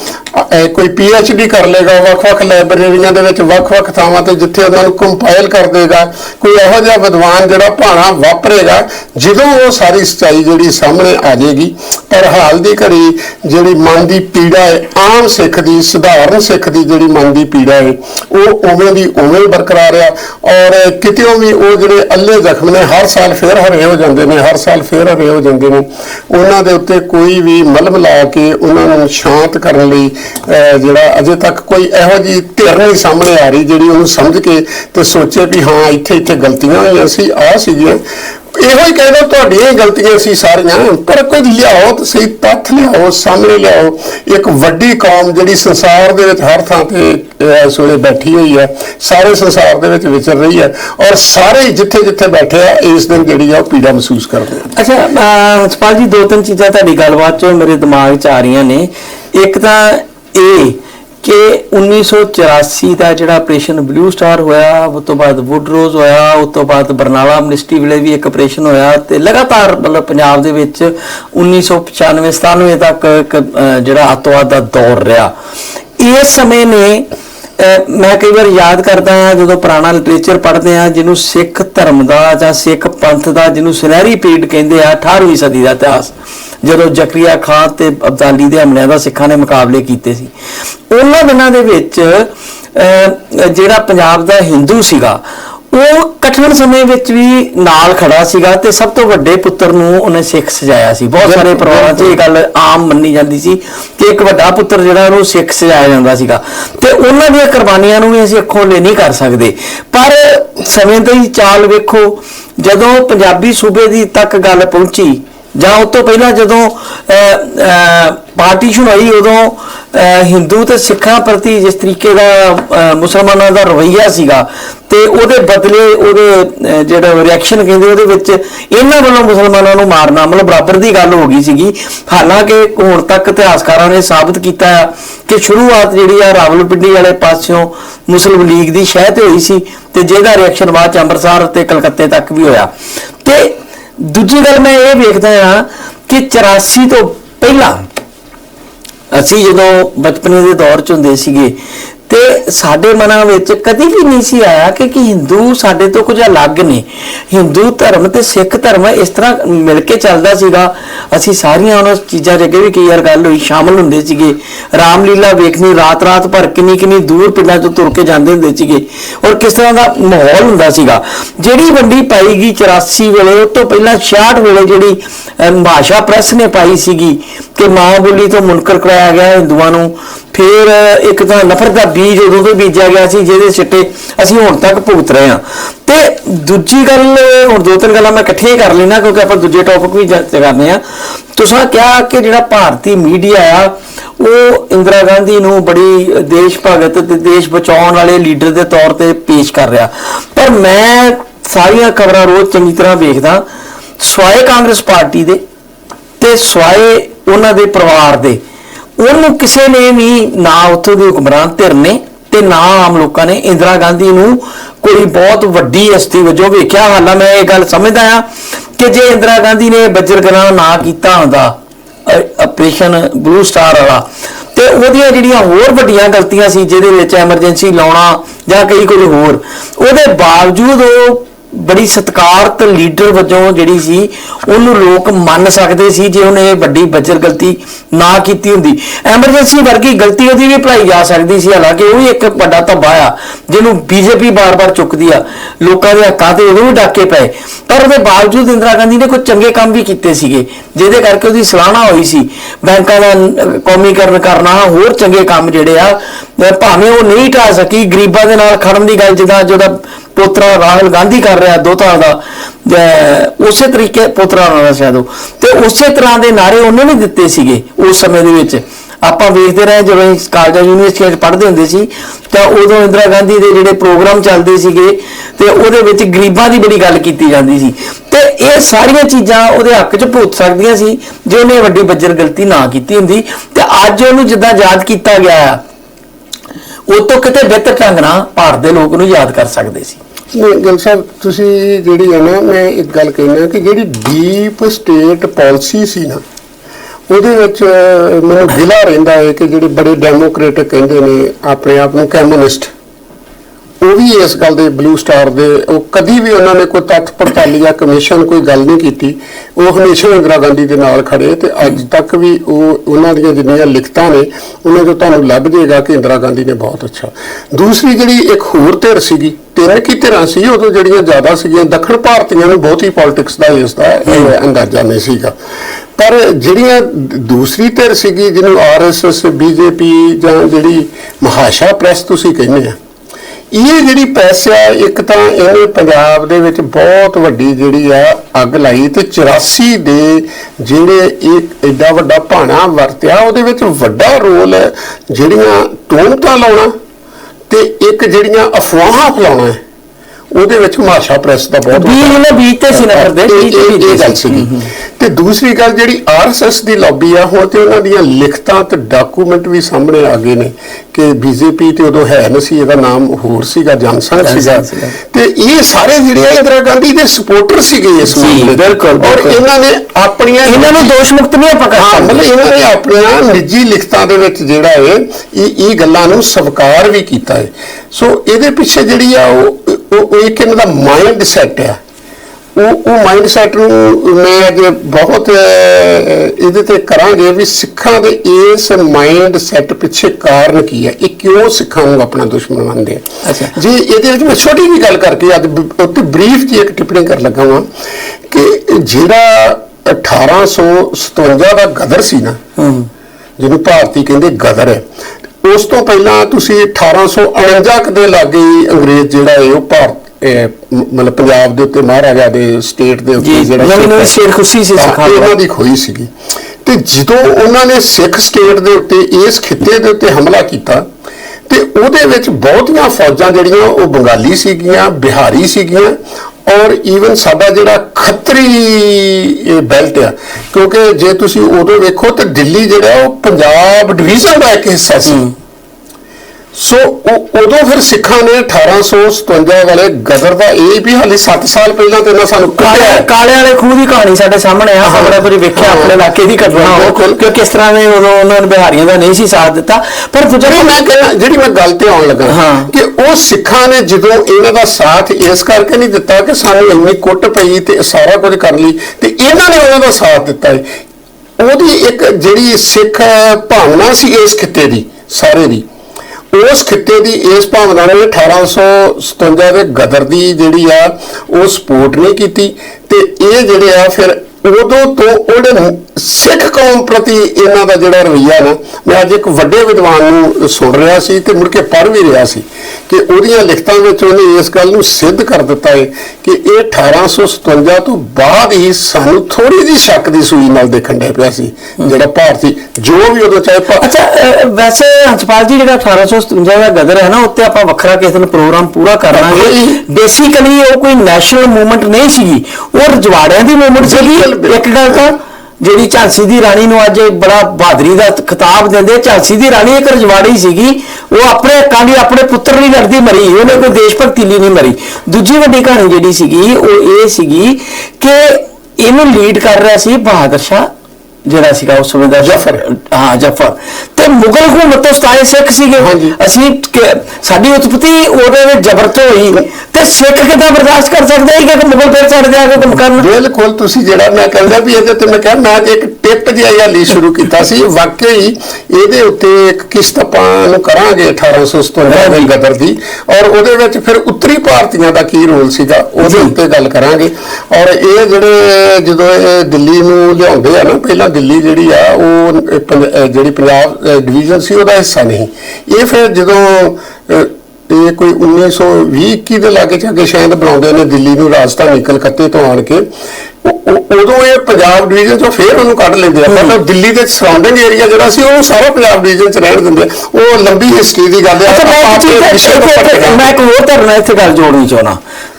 ਕੋਈ ਪੀ ਐਚ ਡੀ ਕਰ ਲੇਗਾ ਵੱਖ-ਵੱਖ ਲਾਇਬ੍ਰੇਰੀਆਂ ਦੇ ਵਿੱਚ ਵੱਖ-ਵੱਖ ਥਾਵਾਂ ਤੇ ਜਿੱਥੇ ਉਹਨਾਂ ਨੂੰ ਕੰਪਾਈਲ ਕਰ ਦੇਗਾ, ਕੋਈ ਇਹੋ ਜਿਹਾ ਵਿਦਵਾਨ ਜਿਹੜਾ ਭਾਣਾ ਵਾਪਰੇਗਾ, ਜਦੋਂ ਉਹ ਸਾਰੀ ਸੱਚਾਈ ਜਿਹੜੀ ਸਾਹਮਣੇ ਆ ਜਾਏਗੀ ਪਰ ਹਾਲ ਦੀ ਘੜੀ ਜਿਹੜੀ ਮਨ ਦੀ ਪੀੜਾ ਹੈ, ਆਮ ਸਿੱਖ ਦੀ, ਸਧਾਰਨ ਸਿੱਖ ਦੀ ਜਿਹੜੀ ਮਨ ਦੀ ਪੀੜਾ ਹੈ, ਉਹ ਉਵੇਂ ਦੀ ਉਵੇਂ ਬਰਕਰਾਰ ਆ ਔਰ ਕਿਤੇੋਂ ਵੀ ਉਹ ਜਿਹੜੇ ਅੱਲੇ ਜ਼ਖਮ ਨੇ ਹਰ ਸਾਲ ਫੇਰ ਹਰੇ ਹੋ ਜਾਂਦੇ ਨੇ ਹਰ ਸਾਲ ਫੇਰ ਹਰੇ ਹੋ ਜਾਂਦੇ ਨੇ। ਉਹਨਾਂ ਦੇ ਉੱਤੇ ਕੋਈ ਵੀ ਮਲਮ ਲਾ ਕੇ ਉਹਨਾਂ ਨੂੰ ਸ਼ਾਂਤ ਕਰਨ ਲਈ ਅਹ, ਜਿਹੜਾ ਅਜੇ ਤੱਕ ਕੋਈ ਇਹੋ ਜਿਹੀ ਧਿਰ ਨਹੀਂ ਸਾਹਮਣੇ ਆ ਰਹੀ ਜਿਹੜੀ ਉਹਨੂੰ ਸਮਝ ਕੇ ਤੇ ਸੋਚੇ ਵੀ ਹਾਂ ਇੱਥੇ ਇੱਥੇ ਗਲਤੀਆਂ ਹੋਈਆਂ ਸੀ ਆ ਸੀਗੀਆਂ। ਇਹੋ ਹੀ ਕਹਿੰਦਾ ਤੁਹਾਡੀਆਂ ਹੀ ਗਲਤੀਆਂ ਸੀ ਸਾਰੀਆਂ ਪਰ ਕੋਈ ਲਿਆਓ ਤੁਸੀਂ ਤੱਥ ਲਿਆਓ ਸਾਹਮਣੇ ਲਿਆਓ। ਇੱਕ ਵੱਡੀ ਕੌਮ ਜਿਹੜੀ ਸੰਸਾਰ ਦੇ ਵਿੱਚ ਹਰ ਥਾਂ ਤੇ ਅਹ, ਇਸ ਵੇਲੇ ਬੈਠੀ ਹੋਈ ਹੈ ਸਾਰੇ ਸੰਸਾਰ ਦੇ ਵਿੱਚ ਵਿਚਰ ਰਹੀ ਹੈ ਔਰ ਸਾਰੇ ਜਿੱਥੇ ਜਿੱਥੇ ਬੈਠੇ ਆ ਇਸ ਦਿਨ ਜਿਹੜੀ ਆ ਉਹ ਪੀੜਾ ਮਹਿਸੂਸ ਕਰਦੇ ਆ। ਅੱਛਾ ਅਹ, ਹੰਸਪਾਲ ਜੀ ਦੋ ਤਿੰਨ ਚੀਜ਼ਾਂ ਤੁਹਾਡੀ ਗੱਲਬਾਤ ਚੋਂ ਮੇਰੇ ਦਿਮਾਗ 'ਚ ਆ ਰਹੀਆਂ ਨੇ। ਇੱਕ ਤਾਂ ਇਹ ਕਿ 1984 ਦਾ ਜਿਹੜਾ ਆਪਰੇਸ਼ਨ ਬਲੂ ਸਟਾਰ ਹੋਇਆ ਉਸ ਤੋਂ ਬਾਅਦ ਵੁੱਡਰੋਜ਼ ਹੋਇਆ ਉਸ ਤੋਂ ਬਾਅਦ ਬਰਨਾਲਾ ਮਿਨਿਸਟਰੀ ਵੇਲੇ ਵੀ ਇੱਕ ਆਪਰੇਸ਼ਨ ਹੋਇਆ ਤੇ ਲਗਾਤਾਰ ਮਤਲਬ ਪੰਜਾਬ ਦੇ ਵਿੱਚ 1995 97 ਤੱਕ ਇੱਕ, ਜਿਹੜਾ ਅੱਤਵਾਦ ਦਾ ਦੌਰ ਰਿਹਾ। ਇਸ ਸਮੇਂ ਨੇ ਮੈਂ ਕਈ ਵਾਰ ਯਾਦ ਕਰਦਾ ਹਾਂ ਜਦੋਂ ਪੁਰਾਣਾ ਲਿਟਰੇਚਰ ਪੜ੍ਹਦੇ ਆ ਜਿਹਨੂੰ ਸਿੱਖ ਧਰਮ ਦਾ ਜਾਂ ਸਿੱਖ ਪੰਥ ਦਾ, ਜਿਹਨੂੰ ਸੁਨਹਿਰੀ ਪੀੜ ਕਹਿੰਦੇ ਆ 18ਵੀਂ ਸਦੀ ਦਾ ਇਤਿਹਾਸ, ਜਦੋਂ ਜ਼ਕਰੀਆ ਖਾਨ ਤੇ ਅਬਦਾਲੀ ਦੇ ਹਮਲਿਆਂ ਦਾ ਸਿੱਖਾਂ ਨੇ ਮੁਕਾਬਲੇ ਕੀਤੇ ਸੀ। ਉਹਨਾਂ ਦਿਨਾਂ ਦੇ ਵਿੱਚ ਜਿਹੜਾ ਪੰਜਾਬ ਦਾ ਹਿੰਦੂ ਸੀਗਾ ਉਹ ਕਠਿਨ ਸਮੇਂ ਵਿੱਚ ਵੀ ਨਾਲ ਖੜਾ ਸੀਗਾ ਤੇ ਸਭ ਤੋਂ ਵੱਡੇ ਪੁੱਤਰ ਨੂੰ ਉਹਨੇ ਸਿੱਖ ਸਜਾਇਆ ਸੀ। ਬਹੁਤ ਸਾਰੇ ਪਰਿਵਾਰਾਂ 'ਚ ਇਹ ਗੱਲ ਆਮ ਮੰਨੀ ਜਾਂਦੀ ਸੀ ਕਿ ਇੱਕ ਵੱਡਾ ਪੁੱਤਰ ਜਿਹੜਾ ਉਹਨੂੰ ਸਿੱਖ ਸਜਾਇਆ ਜਾਂਦਾ ਸੀਗਾ। ਤੇ ਉਹਨਾਂ ਦੀਆਂ ਕੁਰਬਾਨੀਆਂ ਨੂੰ ਵੀ ਅਸੀਂ ਅੱਖੋਂ ਲੈ ਨਹੀਂ ਕਰ ਸਕਦੇ। ਪਰ ਸਮੇਂ ਦੀ ਚਾਲ ਵੇਖੋ ਜਦੋਂ ਪੰਜਾਬੀ ਸੂਬੇ ਦੀ ਤੱਕ ਗੱਲ ਪਹੁੰਚੀ ਜਾਂ ਉਸ ਤੋਂ ਪਹਿਲਾਂ ਜਦੋਂ ਪਾਰਟੀਸ਼ਨ ਹੋਈ, ਉਦੋਂ ਹਿੰਦੂ ਤੇ ਸਿੱਖਾਂ ਪ੍ਰਤੀ ਜਿਸ ਤਰੀਕੇ ਦਾ ਮੁਸਲਮਾਨਾਂ ਦਾ ਰਵੱਈਆ ਸੀਗਾ, ਤੇ ਉਹਦੇ ਬਦਲੇ ਉਹਦੇ ਜਿਹੜਾ ਰਿਐਕਸ਼ਨ ਕਹਿੰਦੇ ਉਹਦੇ ਵਿੱਚ ਇਹਨਾਂ ਵੱਲੋਂ ਮੁਸਲਮਾਨਾਂ ਨੂੰ ਮਾਰਨਾ, ਮਤਲਬ ਬਰਾਬਰ ਦੀ ਗੱਲ ਹੋ ਗਈ ਸੀਗੀ। ਹਾਲਾਂਕਿ ਹੁਣ ਤੱਕ ਇਤਿਹਾਸਕਾਰਾਂ ਨੇ ਸਾਬਤ ਕੀਤਾ ਹੈ ਕਿ ਸ਼ੁਰੂਆਤ ਜਿਹੜੀ ਆ ਰਾਵਲਪਿੰਡੀ ਵਾਲੇ ਪਾਸਿਓਂ ਮੁਸਲਿਮ ਲੀਗ ਦੀ ਸ਼ਹਿ ਤੇ ਹੋਈ ਸੀ, ਤੇ ਜਿਹਦਾ ਰਿਐਕਸ਼ਨ ਬਾਅਦ ਚ ਅੰਮ੍ਰਿਤਸਰ ਤੇ ਕਲਕੱਤੇ ਤੱਕ ਵੀ ਹੋਇਆ। ਤੇ ਦੂਜੀ ਗੱਲ ਮੈਂ ਇਹ ਵੇਖਦਾ ਹਾਂ ਕਿ 84 ਤੋਂ ਪਹਿਲਾਂ ਅਸੀਂ ਜਦੋਂ ਬਚਪਨ ਦੇ ਦੌਰ ਚ ਹੁੰਦੇ ਸੀਗੇ ਤੇ ਸਾਡੇ ਮਨਾਂ ਵਿੱਚ ਕਦੀ ਵੀ ਨਹੀਂ ਸੀ ਆਇਆ ਕਿ ਕਿ ਹਿੰਦੂ ਸਾਡੇ ਤੋਂ ਕੁਝ ਅਲੱਗ ਨੇ। ਹਿੰਦੂ ਧਰਮ ਤੇ ਸਿੱਖ ਧਰਮ ਇਸ ਤਰ੍ਹਾਂ ਮਿਲ ਕੇ ਚੱਲਦਾ ਸੀਗਾ। ਅਸੀਂ ਸਾਰੀਆਂ ਉਹਨਾਂ ਚੀਜ਼ਾਂ ਦੇ ਅੱਗੇ ਵੀ ਕਈ ਵਾਰ ਗੱਲ ਹੋਈ, ਸ਼ਾਮਲ ਹੁੰਦੇ ਸੀਗੇ। ਰਾਮਲੀਲਾ ਵੇਖਣੀ ਰਾਤ ਰਾਤ ਭਰ ਕਿੰਨੀ ਕਿੰਨੀ ਦੂਰ ਪਿੰਡਾਂ ਤੋਂ ਤੁਰ ਕੇ ਜਾਂਦੇ ਹੁੰਦੇ ਸੀਗੇ। ਔਰ ਕਿਸ ਤਰ੍ਹਾਂ ਦਾ ਮਾਹੌਲ ਹੁੰਦਾ ਸੀਗਾ। ਜਿਹੜੀ ਵੰਡੀ ਪਾਈ ਗਈ 84 ਵੇਲੇ, ਉਹ ਤੋਂ ਪਹਿਲਾਂ 66 ਵੇਲੇ ਜਿਹੜੀ ਭਾਸ਼ਾ ਪ੍ਰੈਸ ਨੇ ਪਾਈ ਸੀਗੀ। ਕਿ ਮਾਂ ਬੋਲੀ ਤੋਂ ਮੁਨਕਰ ਕਰਾਇਆ ਗਿਆ ਹਿੰਦੂਆਂ ਨੂੰ। ਫਿਰ ਇੱਕ ਤਾਂ ਨਫ਼ਰਤ ਦਾ ਬੀਜ ਉਦੋਂ ਤੋਂ ਬੀਜਿਆ ਗਿਆ ਸੀ, ਜਿਹਦੇ ਸਿੱਟੇ ਅਸੀਂ ਹੁਣ ਤੱਕ ਭੁਗਤ ਰਹੇ ਹਾਂ। ਤੇ ਦੂਜੀ ਗੱਲ, ਹੁਣ ਦੋ ਤਿੰਨ ਗੱਲਾਂ ਮੈਂ ਇਕੱਠੀਆਂ ਕਰ ਲੈਣਾ ਕਿਉਂਕਿ ਆਪਾਂ ਦੂਜੇ ਟੌਪਿਕ ਵੀ ਕਰਦੇ ਹਾਂ। ਤੁਸੀਂ ਕਿਹਾ ਕਿ ਜਿਹੜਾ ਭਾਰਤੀ ਮੀਡੀਆ ਆ, ਉਹ ਇੰਦਰਾ ਗਾਂਧੀ ਨੂੰ ਬੜੀ ਦੇਸ਼ ਭਗਤ ਤੇ ਦੇਸ਼ ਬਚਾਉਣ ਵਾਲੇ ਲੀਡਰ ਦੇ ਤੌਰ ਤੇ ਪੇਸ਼ ਕਰ ਰਿਹਾ। ਪਰ ਮੈਂ ਸਾਰੀਆਂ ਖਬਰਾਂ ਰੋਜ਼ ਚੰਗੀ ਤਰ੍ਹਾਂ ਵੇਖਦਾ ਸਵਾਏ ਕਾਂਗਰਸ ਪਾਰਟੀ ਦੇ ਤੇ ਸਵਾਏ ਉਹਨਾਂ ਦੇ ਪਰਿਵਾਰ ਦੇ। ਉਹਨੂੰ ਕਿਸੇ ਨੇ ਵੀ ਨਾ ਉੱਥੋਂ ਦੇ ਹੁਕਮਰਾਨ ਧਿਰ ਨੇ ਤੇ ਨਾ ਆਮ ਲੋਕਾਂ ਨੇ ਇੰਦਰਾ ਗਾਂਧੀ ਨੂੰ ਕੋਈ ਬਹੁਤ ਵੱਡੀ ਹਸਤੀ ਵਜੋਂ ਵੇਖਿਆ। ਹਾਲਾਂ ਮੈਂ ਇਹ ਗੱਲ ਸਮਝਦਾ ਆ ਕਿ ਜੇ ਇੰਦਰਾ ਗਾਂਧੀ ਨੇ ਬੱਜਰਗਨਾ ਨਾ ਕੀਤਾ ਹੁੰਦਾ ਆਪਰੇਸ਼ਨ ਬਲੂ ਸਟਾਰ ਵਾਲਾ, ਤੇ ਉਹਦੀਆਂ ਜਿਹੜੀਆਂ ਹੋਰ ਵੱਡੀਆਂ ਗਲਤੀਆਂ ਸੀ, ਜਿਹਦੇ ਵਿੱਚ ਐਮਰਜੈਂਸੀ ਲਾਉਣਾ ਜਾਂ ਕਈ ਕੁਝ ਹੋਰ, ਉਹਦੇ ਬਾਵਜੂਦ ਉਹ ਬੜੀ ਸਤਿਕਾਰਤ ਲੀਡਰ ਵਜੋਂ ਜਿਹੜੀ ਸੀ, ਉਹਨੂੰ ਲੋਕ ਮੰਨ ਸਕਦੇ ਸੀ ਜੇ ਉਹਨੇ ਇਹ ਵੱਡੀ ਬੱਜਰ ਗਲਤੀ ਨਾ ਕੀਤੀ ਹੁੰਦੀ। ਐਮਰਜੈਂਸੀ ਵਰਗੀ ਗਲਤੀ ਉਹਦੀ ਵੀ ਭਲਾਈ ਜਾ ਸਕਦੀ ਸੀ, ਹਾਲਾਂਕਿ ਉਹ ਵੀ ਇੱਕ ਵੱਡਾ ਧੱਬਾ ਆ, ਜਿਹਨੂੰ ਬੀਜੇਪੀ ਬਾਰ-ਬਾਰ ਚੁੱਕਦੀ ਆ। ਲੋਕਾਂ ਦੇ ਹੱਕਾਂ ਤੇ ਉਦੋਂ ਡਾਕੇ ਪਏ। ਪਰ ਉਹਦੇ ਬਾਵਜੂਦ ਇੰਦਰਾ ਗਾਂਧੀ ਨੇ ਕੁਝ ਚੰਗੇ ਕੰਮ ਵੀ ਕੀਤੇ ਸੀਗੇ, ਜਿਹਦੇ ਕਰਕੇ ਉਹਦੀ ਸਲਾਹਣਾ ਹੋਈ ਸੀ। ਬੈਂਕਾਂ ਦਾ ਕੌਮੀਕਰਨ ਕਰਨਾ ਹੋਰ ਚੰਗੇ ਕੰਮ ਜਿਹੜੇ ਆ ਭਾਵੇਂ ਉਹ ਨਹੀਂ ਢਾ ਸਕੀ, ਗਰੀਬਾਂ ਦੇ ਨਾਲ ਖੜਨ ਦੀ ਗੱਲ, ਜਿੱਦਾਂ ਜਿਹੜਾ ਪੋਤਰਾ ਰਾਹੁਲ ਗਾਂਧੀ ਕਰ ਰਿਹਾ ਦੋਤਾ ਦਾ ਉਸੇ ਤਰੀਕੇ ਪੋਤਰਾ ਉਹਨਾਂ ਦਾ ਸ਼ਾਇਦ ਉਹ। ਤੇ ਉਸੇ ਤਰ੍ਹਾਂ ਦੇ ਨਾਰੇ ਉਹਨੇ ਵੀ ਦਿੱਤੇ ਸੀਗੇ ਉਸ ਸਮੇਂ ਦੇ ਵਿੱਚ। ਆਪਾਂ ਵੇਖਦੇ ਰਹੇ ਜਦੋਂ ਕਾਲਜਾਂ ਯੂਨੀਵਰਸਿਟੀਆਂ 'ਚ ਪੜ੍ਹਦੇ ਹੁੰਦੇ ਸੀ, ਤਾਂ ਉਦੋਂ ਇੰਦਰਾ ਗਾਂਧੀ ਦੇ ਜਿਹੜੇ ਪ੍ਰੋਗਰਾਮ ਚੱਲਦੇ ਸੀਗੇ ਤੇ ਉਹਦੇ ਵਿੱਚ ਗਰੀਬਾਂ ਦੀ ਬੜੀ ਗੱਲ ਕੀਤੀ ਜਾਂਦੀ ਸੀ। ਤੇ ਇਹ ਸਾਰੀਆਂ ਚੀਜ਼ਾਂ ਉਹਦੇ ਹੱਕ 'ਚ ਭੁੱਤ ਸਕਦੀਆਂ ਸੀ, ਜੇ ਉਹਨੇ ਵੱਡੀ ਬੱਜਰ ਗਲਤੀ ਨਾ ਕੀਤੀ ਹੁੰਦੀ। ਤੇ ਅੱਜ ਉਹਨੂੰ ਜਿੱਦਾਂ ਯਾਦ ਕੀਤਾ ਗਿਆ ਆ ਉਹ ਤੋਂ ਕਿਤੇ ਬਿਹਤਰ ਢੰਗ ਨਾਲ ਭਾਰਤ ਦੇ ਲੋਕ ਨੂੰ ਯਾਦ ਕਰ ਸਕਦੇ ਸੀ। ਨਹੀਂ, ਗਿਲ ਸਾਹਿਬ, ਤੁਸੀਂ ਜਿਹੜੀ ਹੈ ਨਾ, ਮੈਂ ਇੱਕ ਗੱਲ ਕਹਿਣਾ ਕਿ ਜਿਹੜੀ ਡੀਪ ਸਟੇਟ ਪਾਲਿਸੀ ਸੀ ਨਾ, ਉਹਦੇ ਵਿੱਚ ਮੈਨੂੰ ਗਿਲਾ ਰਹਿੰਦਾ ਹੈ ਕਿ ਜਿਹੜੇ ਬੜੇ ਡੈਮੋਕ੍ਰੇਟਿਕ ਕਹਿੰਦੇ ਨੇ, ਆਪਣੇ ਆਪ ਨੂੰ ਕਮਿਊਨਿਸਟ ਉਹ ਵੀ ਇਸ ਗੱਲ ਦੇ ਬਲੂ ਸਟਾਰ ਦੇ, ਉਹ ਕਦੀ ਵੀ ਉਹਨਾਂ ਨੇ ਕੋਈ ਤੱਥ ਪੜਤਾਲੀ ਜਾਂ ਕਮਿਸ਼ਨ ਕੋਈ ਗੱਲ ਨਹੀਂ ਕੀਤੀ। ਉਹ ਹਮੇਸ਼ਾ ਇੰਦਰਾ ਗਾਂਧੀ ਦੇ ਨਾਲ ਖੜੇ ਤੇ ਅੱਜ ਤੱਕ ਵੀ ਉਹ, ਉਹਨਾਂ ਦੀਆਂ ਜਿੰਨੀਆਂ ਲਿਖਤਾਂ ਨੇ, ਉਹਨਾਂ ਤੋਂ ਤੁਹਾਨੂੰ ਲੱਭ ਜਾਏਗਾ ਕਿ ਇੰਦਰਾ ਗਾਂਧੀ ਨੇ ਬਹੁਤ ਅੱਛਾ। ਦੂਸਰੀ ਜਿਹੜੀ ਇੱਕ ਹੋਰ ਧਿਰ ਸੀਗੀ ਤਿੰਨ ਕੀ ਧਿਰਾਂ ਸੀ? ਉਦੋਂ ਜਿਹੜੀਆਂ ਜ਼ਿਆਦਾ ਸੀਗੀਆਂ, ਦੱਖਣ ਭਾਰਤੀਆਂ ਨੂੰ ਬਹੁਤੀ ਪੋਲਿਟਿਕਸ ਦਾ ਇਸ ਦਾ ਇਹ ਅੰਦਾਜ਼ਾ ਨਹੀਂ ਸੀਗਾ। ਪਰ ਜਿਹੜੀਆਂ ਦੂਸਰੀ ਧਿਰ ਸੀਗੀ, ਜਿਹਨੂੰ ਆਰਐਸਐਸ ਬੀਜੇਪੀ ਜਾਂ ਜਿਹੜੀ ਮਹਾਸ਼ਾ ਪ੍ਰੈਸ ਤੁਸੀਂ ਕਹਿੰਦੇ ਆ ਇਹ ਜਿਹੜੀ ਪ੍ਰੈਸ ਇੱਕ ਤਾਂ ਇਹਨੇ ਪੰਜਾਬ ਦੇ ਵਿੱਚ ਬਹੁਤ ਵੱਡੀ ਜਿਹੜੀ ਆ ਅੱਗ ਲਾਈ ਤੇ 84 ਦੇ ਜਿਹੜੇ ਇਹ ਐਡਾ ਵੱਡਾ ਭਾਣਾ ਵਰਤਿਆ, ਉਹਦੇ ਵਿੱਚ ਵੱਡਾ ਰੋਲ ਜਿਹੜੀਆਂ ਟੋਮਤਾਂ ਲਾਉਣਾ ਤੇ ਇੱਕ ਜਿਹੜੀਆਂ ਅਫਵਾਹਾਂ ਫੈਲਾਉਣਾ ਉਹਦੇ ਵਿੱਚ ਮਾਸ਼ਾ ਪ੍ਰੈਸ ਦਾ ਬਹੁਤ ਬੀਜ ਨੇ ਬੀਜ ਤੇ ਸੀ ਨਾ ਕਰਦੇ, ਬੀਜ ਇਹ- ਗੱਲ ਸੀ। ਸੀਗੀ ਤੇ ਦੂਸਰੀ ਗੱਲ ਜਿਹੜੀ ਆਰਐਸਐਸ ਦੀ ਲੌਬੀ ਆ ਹੁਣ ਤੇ ਉਹਨਾਂ ਦੀਆਂ ਲਿਖਤਾਂ ਤੇ ਡਾਕੂਮੈਂਟ ਵੀ ਸਾਹਮਣੇ ਆ ਗਏ ਨੇ ਕਿ ਬੀਜੇਪੀ ਤੇ ਉਦੋਂ ਹੈ ਨਹੀਂ ਸੀ ਇਹਦਾ ਨਾਮ ਹੋਰ ਸੀਗਾ ਜਨਸੰਘ ਸੀਗਾ। ਤੇ ਇਹ ਸਾਰੇ ਜਿਹੜੇ ਆ ਇੰਦਰਾ ਗਾਂਧੀ ਦੇ ਸਪੋਰਟਰ ਸੀਗੇ ਇਸ ਮਾਮਲੇ। ਬਿਲਕੁਲ, ਔਰ। ਇਹਨਾਂ ਨੇ ਆਪਣੀਆਂ ਇਹਨਾਂ ਨੂੰ ਦੋਸ਼ ਮੁਕਤ ਨਹੀਂ ਆਪਾਂ ਹਾਂ ਮਤਲਬ ਇਹਨਾਂ ਨੇ ਆਪਣੀਆਂ ਨਿੱਜੀ ਲਿਖਤਾਂ ਦੇ ਵਿੱਚ ਜਿਹੜਾ ਹੈ ਇਹ ਇਹ ਗੱਲਾਂ ਨੂੰ ਸਵੀਕਾਰ ਵੀ ਕੀਤਾ ਹੈ ਸੋ ਇਹਦੇ ਪਿੱਛੇ ਜਿਹੜੀ ਆ ਉਹ ਇੱਕ ਇਹਨਾਂ ਦਾ ਮਾਈਂਡ ਸੈਟ ਆ। ਉਹ ਉਹ ਮਾਈਂਡ ਸੈਟ ਨੂੰ ਮੈਂ ਅੱਜ ਬਹੁਤ ਇਹਦੇ ਤੇ ਕਰਾਂਗੇ ਵੀ ਸਿੱਖਾਂ ਦੇ ਇਸ ਮਾਈਂਡ ਸੈਟ ਪਿੱਛੇ ਕਾਰਨ ਕੀ ਹੈ ਇਹ ਕਿਉਂ ਸਿੱਖਾਂ ਨੂੰ ਆਪਣਾ ਦੁਸ਼ਮਣ ਮੰਨਦੇ ਆ। ਅੱਛਾ। ਜੀ ਇਹਦੇ ਵਿੱਚ ਮੈਂ ਛੋਟੀ ਜਿਹੀ ਗੱਲ ਕਰਕੇ ਅੱਜ ਉੱਤੇ ਬਰੀਫ ਜੀ ਇੱਕ ਟਿੱਪਣੀ ਕਰਨ ਲੱਗਾ ਹਾਂ ਕਿ ਜਿਹੜਾ 1857 ਦਾ ਗਦਰ ਸੀ ਨਾ ਹੂੰ। ਜਿਹਨੂੰ ਭਾਰਤੀ ਕਹਿੰਦੇ ਗਦਰ ਹੈ ਉਸ ਤੋਂ ਪਹਿਲਾਂ ਤੁਸੀਂ 1849 ਕੁ ਦੇ ਲਾਗੇ ਹੀ ਅੰਗਰੇਜ਼ ਜਿਹੜਾ ਹੈ ਉਹ ਭਾਰਤ ਮਤਲਬ ਪੰਜਾਬ ਦੇ ਉੱਤੇ ਮਹਾਰਾਜਾ ਦੇ ਸਟੇਟ ਦੇ ਉੱਤੇ ਜਿਹੜਾ ਨਵੀਂ ਨਵੀਂ ਸ਼ੇਰ ਖੁਸ਼ੀ ਸੀ ਸਿਖਾ ਉਹਨਾਂ ਦੀ ਖੋਈ ਸੀਗੀ। ਤੇ ਜਦੋਂ ਉਹਨਾਂ ਨੇ ਸਿੱਖ ਸਟੇਟ ਦੇ ਉੱਤੇ ਇਸ ਖਿੱਤੇ ਦੇ ਉੱਤੇ ਹਮਲਾ ਕੀਤਾ ਤੇ ਉਹਦੇ ਵਿੱਚ ਬਹੁਤੀਆਂ ਫੌਜਾਂ ਜਿਹੜੀਆਂ ਉਹ ਬੰਗਾਲੀ ਸੀਗੀਆਂ ਬਿਹਾਰੀ ਸੀਗੀਆਂ ਔਰ ਈਵਨ ਸਾਡਾ ਜਿਹੜਾ ਖੱਤਰੀ ਇਹ ਬੈਲਟ ਆ ਕਿਉਂਕਿ ਜੇ ਤੁਸੀਂ ਉਦੋਂ ਵੇਖੋ ਤੇ ਦਿੱਲੀ ਜਿਹੜਾ ਉਹ ਪੰਜਾਬ ਡਿਵੀਜ਼ਨ ਦਾ ਇੱਕ ਹਿੱਸਾ ਸੀ। ਸੋ ਉਦੋਂ ਫਿਰ ਸਿੱਖਾਂ ਨੇ 1857 ਵਾਲੇ ਗਦਰ ਦਾ ਇਹ ਵੀ ਹਾਲੇ 7 ਸਾਲ ਪਹਿਲਾਂ ਤੇ ਇਹਨਾਂ ਸਾਨੂੰ ਕਾਲੇ ਕਾਲੇ ਵਾਲੇ ਖੂਹ ਦੀ ਕਹਾਣੀ ਸਾਡੇ ਸਾਹਮਣੇ ਆ। ਖਬਰਾਂ ਪਰ ਵੇਖਿਆ। ਆਪਣੇ ਇਲਾਕੇ ਦੀ ਘਟਨਾ ਬਿਲਕੁਲ। ਕਿ ਕਿਸ ਤਰ੍ਹਾਂ ਨੇ ਉਦੋਂ ਉਹਨਾਂ ਨੇ ਬਿਹਾਰੀਆਂ ਦਾ ਨਹੀਂ ਸੀ ਸਾਥ ਦਿੱਤਾ ਪਰ ਜਿਹੜੀ ਮੈਂ ਕਹਿਣਾ ਜਿਹੜੀ ਮੈਂ ਗੱਲ ਤੇ ਆਉਣ ਲੱਗਾ। ਕਿ ਉਹ ਸਿੱਖਾਂ ਨੇ ਜਦੋਂ ਇਹਨਾਂ ਦਾ ਸਾਥ ਇਸ ਕਰਕੇ ਨਹੀਂ ਦਿੱਤਾ ਕਿ ਸਾਨੂੰ ਇੰਨੀ ਕੁੱਟ ਪਈ ਤੇ ਸਾਰਾ ਕੁਝ ਕਰ ਲਈ ਤੇ ਇਹਨਾਂ ਨੇ ਉਹਨਾਂ ਦਾ ਸਾਥ ਦਿੱਤਾ ਉਹਦੀ ਇੱਕ ਜਿਹੜੀ ਸਿੱਖ ਭਾਵਨਾ ਸੀ ਇਸ ਖਿੱਤੇ ਦੀ ਸਾਰੇ ਦੀ ਉਸ ਖਿੱਤੇ ਦੀ ਇਸ ਭਾਵਨਾ ਨੇ 1857 ਦੇ ਗਦਰ ਦੀ ਜਿਹੜੀ ਆ, ਉਹ ਸਪੋਰਟ ਨਹੀਂ ਕੀਤੀ। ਤੇ ਇਹ ਜਿਹੜੇ ਆ, ਫਿਰ ਉਦੋਂ ਤੋਂ ਉਹਦੇ ਸਿੱਖ ਕੌਮ ਪ੍ਰਤੀ ਇਹਨਾਂ ਦਾ ਜਿਹੜਾ ਰਵਈਆ ਨਾ ਮੈਂ ਅੱਜ ਇੱਕ ਵੱਡੇ ਵਿਦਵਾਨ ਨੂੰ ਸੁਣ ਰਿਹਾ ਸੀ ਤੇ ਮੁੜ ਕੇ ਪੜ੍ਹ ਵੀ ਰਿਹਾ ਸੀ ਕਿ ਉਹਦੀਆਂ ਲਿਖਤਾਂ ਵਿੱਚ ਉਹਨੇ ਇਸ ਗੱਲ ਨੂੰ ਸਿੱਧ ਕਰ ਦਿੱਤਾ ਹੈ ਕਿ ਇਹ 1857 ਤੋਂ ਬਾਅਦ ਹੀ ਸਾਨੂੰ ਥੋੜੀ ਜਿਹੀ ਸ਼ੱਕ ਦੀ ਸੂਈ ਨਾਲ ਦੇਖਣ ਡਿਆ ਪਿਆ ਸੀ ਜਿਹੜਾ ਭਾਰਤੀ ਜੋ ਵੀ ਉਦੋਂ ਚਾਹੇ ਅੱਛਾ ਵੈਸੇ ਹੰਸਪਾਲ ਜੀ ਜਿਹੜਾ 1857 ਦਾ ਗਦਰ ਹੈ ਨਾ ਉੱਤੇ ਆਪਾਂ ਵੱਖਰਾ ਕਿਸੇ ਦਿਨ ਪ੍ਰੋਗਰਾਮ ਪੂਰਾ ਕਰਾਂਗੇ। ਬੇਸਿਕਲੀ ਉਹ ਕੋਈ ਨੈਸ਼ਨਲ ਮੂਵਮੈਂਟ ਨਹੀਂ ਸੀਗੀ ਉਹ ਰਜਵਾੜਿਆਂ ਦੀ ਮੂਵਮੈਂਟ ਸੀਗੀ। ਇੱਕ ਗੱਲ ਤਾਂ ਜਿਹੜੀ ਝਾਂਸੀ ਦੀ ਰਾਣੀ ਨੂੰ ਅੱਜ ਬੜਾ ਬਹਾਦਰੀ ਦਾ ਖਿਤਾਬ ਦਿੰਦੇ ਝਾਂਸੀ ਦੀ ਰਾਣੀ ਇੱਕ ਰਜਵਾੜੀ ਸੀਗੀ। ਉਹ ਆਪਣੇ ਹੱਕਾਂ ਲਈ ਆਪਣੇ ਪੁੱਤਰ ਲਈ ਲੜਦੀ ਮਰੀ। ਉਹਨੇ ਕੋਈ ਦੇਸ਼ ਭਗਤੀ ਲਈ ਨਹੀਂ ਮਰੀ। ਦੂਜੀ ਵੱਡੀ ਕਹਾਣੀ ਜਿਹੜੀ ਸੀਗੀ, ਉਹ ਇਹ ਸੀਗੀ ਕਿ ਇਹਨੂੰ ਲੀਡ ਕਰ ਰਿਹਾ ਸੀ ਬਹਾਦਰ ਸ਼ਾਹ। ਜਿਹੜਾ ਸੀਗਾ ਉਸ ਸਮੇਂ ਦਾ ਜ਼ਫਰ। ਹਾਂ ਜਫਰ। ਤੇ ਮੁਗਲ ਹਕੂਮਤ ਤੋਂ ਸਤਾਏ ਸਿੱਖ ਸੀਗੇ। ਅਸੀਂ ਸਾਡੀ ਉਤਪਤੀ ਉਹਦੇ ਵਿੱਚ ਜ਼ਬਰ ਤੋਂ ਹੋਈ ਤੇ ਸਿੱਖ ਕਿੱਦਾਂ ਬਰਦਾਸ਼ਤ ਕਰ ਸਕਦੇ ਸੀ ਕਿ ਮੁਗਲ ਫਿਰ ਛੱਡ ਜਾ ਕੇ ਕੰਮ ਕਰਨ? ਬਿਲਕੁਲ ਤੁਸੀਂ ਜਿਹੜਾ ਮੈਂ ਕਹਿੰਦਾ ਵੀ ਇਹਦੇ ਤੇ ਮੈਂ ਕਿਹਾ ਮੈਂ ਤੇ ਇੱਕ ਟਿਪ ਜਿਹਾ ਹਾਲੀ ਸ਼ੁਰੂ ਕੀਤਾ ਸੀ। ਵਾਕਈ ਇਹਦੇ ਉੱਤੇ ਇੱਕ ਕਿਸ਼ਤ ਆਪਾਂ ਨੂੰ ਕਰਾਂਗੇ 1897 ਦੇ ਗਦਰ ਦੀ। ਔਰ ਉਹਦੇ ਵਿੱਚ ਫਿਰ ਉੱਤਰੀ ਭਾਰਤੀਆਂ ਦਾ ਕੀ ਰੋਲ ਸੀਗਾ ਉਹਦੇ ਜੀ। ਉੱਤੇ ਗੱਲ ਕਰਾਂਗੇ। ਔਰ ਇਹ ਜਿਹੜੇ ਜਦੋਂ ਇਹ ਦਿੱਲੀ ਨੂੰ ਲਿਆਉਂਦੇ ਆ ਨਾ ਪਹਿਲਾਂ ਦਿੱਲੀ ਜਿਹੜੀ ਆ ਉਹ ਜਿਹੜੀ ਪੰਜਾਬ ਡਿਵੀਜ਼ਨ ਸੀ ਉਹਦਾ ਹਿੱਸਾ ਨਹੀਂ ਇਹ ਫਿਰ ਜਦੋਂ ਇਹ ਕੋਈ 1920 21 ਦੇ ਲਾਗੇ ਚਾਗੇ ਸ਼ਾਇਦ ਬਣਾਉਂਦੇ ਨੇ ਦਿੱਲੀ ਨੂੰ ਰਾਜਧਾਨੀ ਕਲਕੱਤੇ ਤੋਂ ਆਣ ਕੇ ਉਹ- ਉਹ- ਉਦੋਂ ਇਹ ਪੰਜਾਬ ਡਿਵੀਜ਼ਨ ਚੋਂ ਫੇਰ ਉਹਨੂੰ ਕੱਢ ਲੈਂਦੇ ਆ ਮਤਲਬ ਦਿੱਲੀ ਦੇ ਸਰਾਊਂਡਿੰਗ ਏਰੀਆ ਜਿਹੜਾ ਸੀ ਉਹਨੂੰ ਸਾਰਾ ਪੰਜਾਬ ਡਿਵੀਜ਼ਨ ਚ ਰਹਿਣ ਦਿੰਦੇ। ਉਹ ਲੰਬੀ ਹਿਸਟਰੀ ਦੀ ਗੱਲ ਹੈ ਤੋਂ। ਮੈਂ ਇੱਕ ਹੋਰ ਧਰਨਾ ਇੱਥੇ ਗੱਲ ਜੋੜਨੀ ਚਾਹਣਾ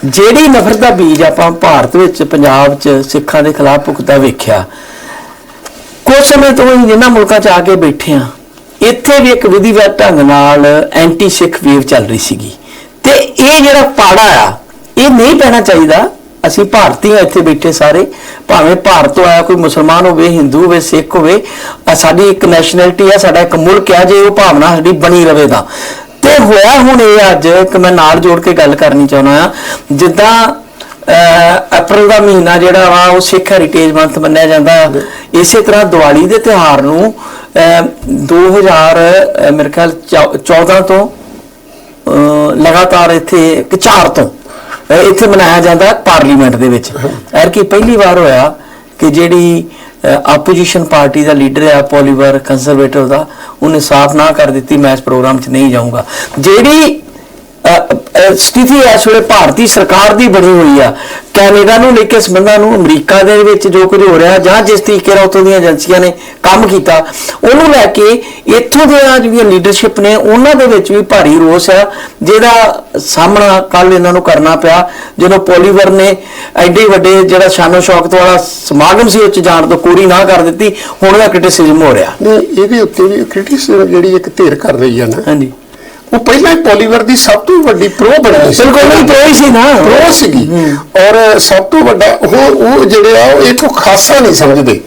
ਜਿਹੜੀ ਨਫ਼ਰਤ ਦਾ ਬੀਜ ਆਪਾਂ ਭਾਰਤ ਵਿੱਚ ਪੰਜਾਬ 'ਚ ਸਿੱਖਾਂ ਦੇ ਖਿਲਾਫ ਭੁਗਤਾ ਵੇਖਿਆ ਕੁਝ ਸਮੇਂ ਤੋਂ ਹੀ ਜਿਨ੍ਹਾਂ ਮੁਲਕਾਂ 'ਚ ਆ ਕੇ ਬੈਠੇ ਆ ਇੱਥੇ ਵੀ ਇੱਕ ਵਿਧੀਵਤ ਢੰਗ ਨਾਲ ਐਂਟੀ ਸਿੱਖ ਵੇਵ ਚੱਲ ਰਹੀ ਸੀਗੀ। ਤੇ ਇਹ ਜਿਹੜਾ ਪਾੜਾ ਆ, ਇਹ ਨਹੀਂ ਪੈਣਾ ਚਾਹੀਦਾ, ਅਸੀਂ ਭਾਰਤੀ ਆ ਇੱਥੇ ਬੈਠੇ ਸਾਰੇ, ਭਾਵੇਂ ਭਾਰਤ ਤੋਂ ਆਇਆ ਕੋਈ ਮੁਸਲਮਾਨ ਹੋਵੇ, ਹਿੰਦੂ ਹੋਵੇ, ਸਿੱਖ ਹੋਵੇ ਸਾਡੀ ਇੱਕ ਨੈਸ਼ਨੈਲਿਟੀ ਆ, ਸਾਡਾ ਇੱਕ ਮੁਲਕ ਆ, ਜੇ ਉਹ ਭਾਵਨਾ ਸਾਡੀ ਬਣੀ ਰਵੇ ਤਾਂ ਤੇ ਹੋਇਆ ਹੁਣ ਇਹ ਅੱਜ ਕਿ ਮੈਂ ਨਾਲ ਜੋੜ ਕੇ ਗੱਲ ਕਰਨੀ ਚਾਹੁੰਦਾ ਆ ਜਿੱਦਾਂ ਅਪ੍ਰੈਲ ਦਾ ਮਹੀਨਾ ਜਿਹੜਾ ਵਾ ਉਹ ਸਿੱਖ ਹੈਰੀਟੇਜ ਮੰਥ ਮੰਨਿਆ ਜਾਂਦਾ। ਇਸੇ ਤਰ੍ਹਾਂ ਦੀਵਾਲੀ ਦੇ ਤਿਉਹਾਰ ਨੂੰ ਅਹ 2000 ਅਹ ਮੇਰੇ ਖਿਆਲ 14 ਤੋਂ ਲਗਾਤਾਰ ਇੱਥੇ ਕਿ ਚਾਰ ਤੋਂ ਅਹ ਇੱਥੇ ਮਨਾਇਆ ਜਾਂਦਾ ਪਾਰਲੀਮੈਂਟ ਦੇ ਵਿੱਚ। ਐਰ ਕੀ ਪਹਿਲੀ ਵਾਰ ਹੋਇਆ ਕਿ ਜਿਹੜੀ ਆਪੋਜੀਸ਼ਨ ਪਾਰਟੀ ਦਾ ਲੀਡਰ ਹੈ ਪੋਲੀਵਰ ਕੰਜ਼ਰਵੇਟਿਵ ਦਾ ਉਹਨੇ ਸਾਫ਼ ਨਾ ਕਰ ਦਿੱਤੀ ਮੈਂ ਇਸ ਪ੍ਰੋਗਰਾਮ 'ਚ ਨਹੀਂ ਜਾਊਂਗਾ। ਜਿਹੜੀ ਸਥਿਤੀ ਇਸ ਵੇਲੇ ਭਾਰਤੀ ਸਰਕਾਰ ਦੀ ਬਣੀ ਹੋਈ ਆ। ਕੈਨੇਡਾ ਨੂੰ ਲੈ ਕੇ ਸੰਬੰਧਾਂ ਨੂੰ ਅਮਰੀਕਾ ਦੇ ਵਿੱਚ ਜੋ ਕੁਝ ਹੋ ਰਿਹਾ ਜਾਂ ਜਿਸ ਤਰੀਕੇ ਨਾਲ ਉੱਥੋਂ ਦੀਆਂ ਏਜੰਸੀਆਂ ਨੇ ਕੰਮ ਕੀਤਾ ਉਹਨੂੰ ਲੈ ਕੇ ਇੱਥੋਂ ਦੀਆਂ ਜਿਹੜੀਆਂ ਲੀਡਰਸ਼ਿਪ ਨੇ ਉਹਨਾਂ ਦੇ ਵਿੱਚ ਵੀ ਭਾਰੀ ਰੋਸ ਆ। ਜਿਹਦਾ ਸਾਹਮਣਾ ਕੱਲ ਇਹਨਾਂ ਨੂੰ ਕਰਨਾ ਪਿਆ ਜਦੋਂ ਪੋਲੀਵਰ ਨੇ ਐਡੇ ਵੱਡੇ ਜਿਹੜਾ ਸ਼ਾਨੋ ਸ਼ੌਕਤ ਵਾਲਾ ਸਮਾਗਮ ਸੀ ਉਹ 'ਚ ਜਾਣ ਤੋਂ ਕੋਰੀ ਨਾ ਕਰ ਦਿੱਤੀ। ਹੁਣ ਉਹਦਾ ਕ੍ਰਿਟਿਸਿਜ਼ਮ ਹੋ ਰਿਹਾ। ਇਹਦੇ ਉੱਤੇ ਵੀ ਕ੍ਰਿਟਿਸਿਜ਼ਮ ਜਿਹੜੀ ਇੱਕ ਧਿਰ ਕਰ ਰਹੀ ਆ ਨਾ। ਹਾਂਜੀ। ਉਹ ਪਹਿਲਾਂ ਹੀ ਪੋਲੀਵਰ ਦੀ ਸਭ ਤੋਂ ਵੱਡੀ ਪ੍ਰੋ ਬਣੀ ਸੀ। ਬਿਲਕੁਲ ਨਹੀਂ ਪ੍ਰੋ ਹੀ ਸੀ ਨਾ। ਪ੍ਰੋ ਸੀਗੀ। ਔਰ ਸਭ ਤੋਂ ਵੱਡਾ ਉਹ ਉਹ ਜਿਹੜੇ ਆ ਉਹ ਇੱਕ ਖਾਸਾ ਨਹੀਂ ਸਮਝਦੇ।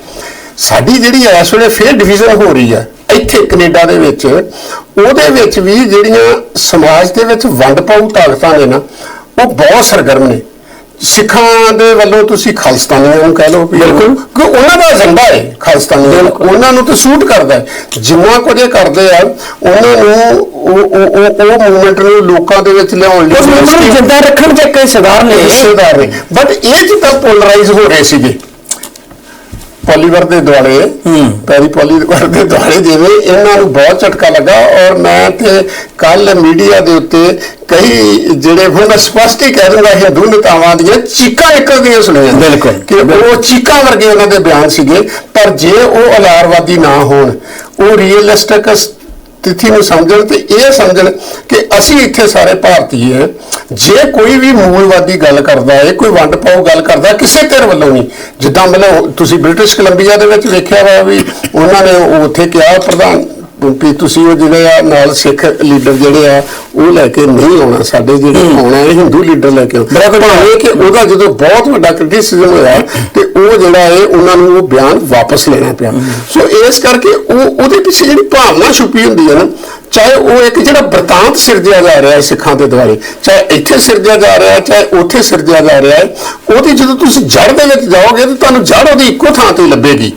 ਸਾਡੀ ਜਿਹੜੀ ਇਸ ਵੇਲੇ ਫੇਰ ਡਿਵੀਜ਼ਨ ਹੋ ਰਹੀ ਆ। ਇੱਥੇ ਕੈਨੇਡਾ ਦੇ ਵਿੱਚ ਉਹਦੇ ਵਿੱਚ ਵੀ ਜਿਹੜੀਆਂ ਸਮਾਜ ਦੇ ਵਿੱਚ ਵੰਡ ਪਾਉ ਤਾਕਤਾਂ ਨੇ ਨਾ ਉਹ ਬਹੁਤ ਸਰਗਰਮ ਨੇ। ਸਿੱਖਾਂ ਦੇ ਵੱਲੋਂ ਤੁਸੀਂ ਖਾਲਸਤਾਨੀਆਂ ਨੂੰ ਕਹਿ ਲਓ ਬਿਲਕੁਲ। ਕਿ ਉਹਨਾਂ ਦਾ ਏਜੰਡਾ ਹੈ ਖਾਲਸਤਾਨੀਆਂ ਉਹਨਾਂ ਨੂੰ ਤਾਂ ਸੂਟ ਕਰਦਾ ਹੈ। ਜਿੰਨਾ ਕੁਝ ਇਹ ਕਰਦੇ ਆ ਉਹਨਾਂ ਨੂੰ ਉਹ ਉਹ ਉਹ ਮੂਵਮੈਂਟ ਨੂੰ ਲੋਕਾਂ ਦੇ ਵਿੱਚ ਲਿਆਉਣ ਲਈ ਜਿੰਦਾ ਰੱਖਣ ਚ ਕਈ ਸਰਦਾਰ ਨੇ। ਹਿੱਸੇਦਾਰ ਨੇ। ਬਟ ਇਹ ਜਿੱਦਾਂ ਪੋਲਰਾਈਜ਼ ਹੋ ਰਹੇ ਸੀਗੇ ਪੋਲੀਵਰ ਦੇ ਦੁਆਲੇ। ਪੈਰੀ ਪੋਲੀਵਰ ਦੇ ਦੁਆਲੇ ਜਿਵੇਂ ਇਹਨਾਂ ਨੂੰ ਬਹੁਤ ਝਟਕਾ ਲੱਗਾ ਔਰ ਮੈਂ ਤੇ ਕੱਲ ਮੀਡੀਆ ਦੇ ਉੱਤੇ ਕਈ ਜਿਹੜੇ ਹੁਣ ਮੈਂ ਸਪਸ਼ਟ ਹੀ ਕਹਿ ਦੂੰਗਾ ਹਿੰਦੂ ਨੇਤਾਵਾਂ ਦੀਆਂ ਚੀਕਾਂ ਨਿਕਲਦੀਆਂ ਸੁਣੀਆਂ ਬਿਲਕੁਲ। ਕਿ ਉਹ ਚੀਕਾਂ ਵਰਗੇ ਉਹਨਾਂ ਦੇ ਬਿਆਨ ਸੀਗੇ ਪਰ ਜੇ ਉਹ ਅਲਾਰਵਾਦੀ ਨਾ ਹੋਣ ਉਹ ਰੀਅਲਿਸਟਿਕ ਤਿਥੀ ਨੂੰ ਸਮਝਣ ਤੇ ਇਹ ਸਮਝਣ ਕਿ ਅਸੀਂ ਇੱਥੇ ਸਾਰੇ ਭਾਰਤੀ ਹਾਂ ਜੇ ਕੋਈ ਵੀ ਮੂਲਵਾਦੀ ਗੱਲ ਕਰਦਾ ਹੈ, ਕੋਈ ਵੰਡ ਪਾਓ ਗੱਲ ਕਰਦਾ, ਕਿਸੇ ਧਿਰ ਵੱਲੋਂ ਨਹੀਂ। ਜਿੱਦਾਂ ਮਤਲਬ ਤੁਸੀਂ ਬ੍ਰਿਟਿਸ਼ ਕੋਲੰਬੀਆ ਦੇ ਵਿੱਚ ਵੇਖਿਆ ਵਾ ਵੀ ਉਹਨਾਂ ਨੇ ਉੱਥੇ ਕਿਹਾ, ਪ੍ਰਧਾਨ ਵੀ ਤੁਸੀਂ ਉਹ ਜਿਹੜੇ ਆ ਨਾਲ ਸਿੱਖ ਲੀਡਰ ਜਿਹੜੇ ਆ ਉਹ ਲੈ ਕੇ ਨਹੀਂ ਆਉਣਾ। ਸਾਡੇ ਜਿਹੜੇ ਆਉਣਾ ਇਹ ਹਿੰਦੂ ਲੀਡਰ ਲੈ ਕੇ ਬਿਲਕੁਲ। ਭਾਵੇਂ ਕਿ ਉਹਦਾ ਜਦੋਂ ਬਹੁਤ ਵੱਡਾ ਕ੍ਰਿਟਿਸਿਜ਼ਮ ਹੋਇਆ ਤੇ ਉਹ ਜਿਹੜਾ ਹੈ ਉਹਨਾਂ ਨੂੰ ਉਹ ਬਿਆਨ ਵਾਪਸ ਲੈਣਾ ਪਿਆ। ਸੋ ਇਸ ਕਰਕੇ ਉਹ ਉਹਦੇ ਪਿੱਛੇ ਜਿਹੜੀ ਭਾਵਨਾ ਛੁਪੀ ਹੁੰਦੀ ਹੈ ਨਾ ਚਾਹੇ ਉਹ ਇੱਕ ਜਿਹੜਾ ਬਰਤਾਂਤ ਸਿਰਜਿਆ ਜਾ ਰਿਹਾ ਹੈ ਸਿੱਖਾਂ ਦੇ ਦੁਆਲੇ ਚਾਹੇ ਇੱਥੇ ਸਿਰਜਿਆ ਜਾ ਰਿਹਾ ਹੈ ਚਾਹੇ ਉੱਥੇ ਸਿਰਜਿਆ ਜਾ ਰਿਹਾ ਹੈ ਉਹਦੀ ਜਦੋਂ ਤੁਸੀਂ ਜੜ ਦੇ ਵਿੱਚ ਜਾਓਗੇ ਤਾਂ ਤੁਹਾਨੂੰ ਜੜ ਉਹਦੀ ਇੱਕੋ ਥਾਂ ਤੇ ਲੱਭੇਗੀ।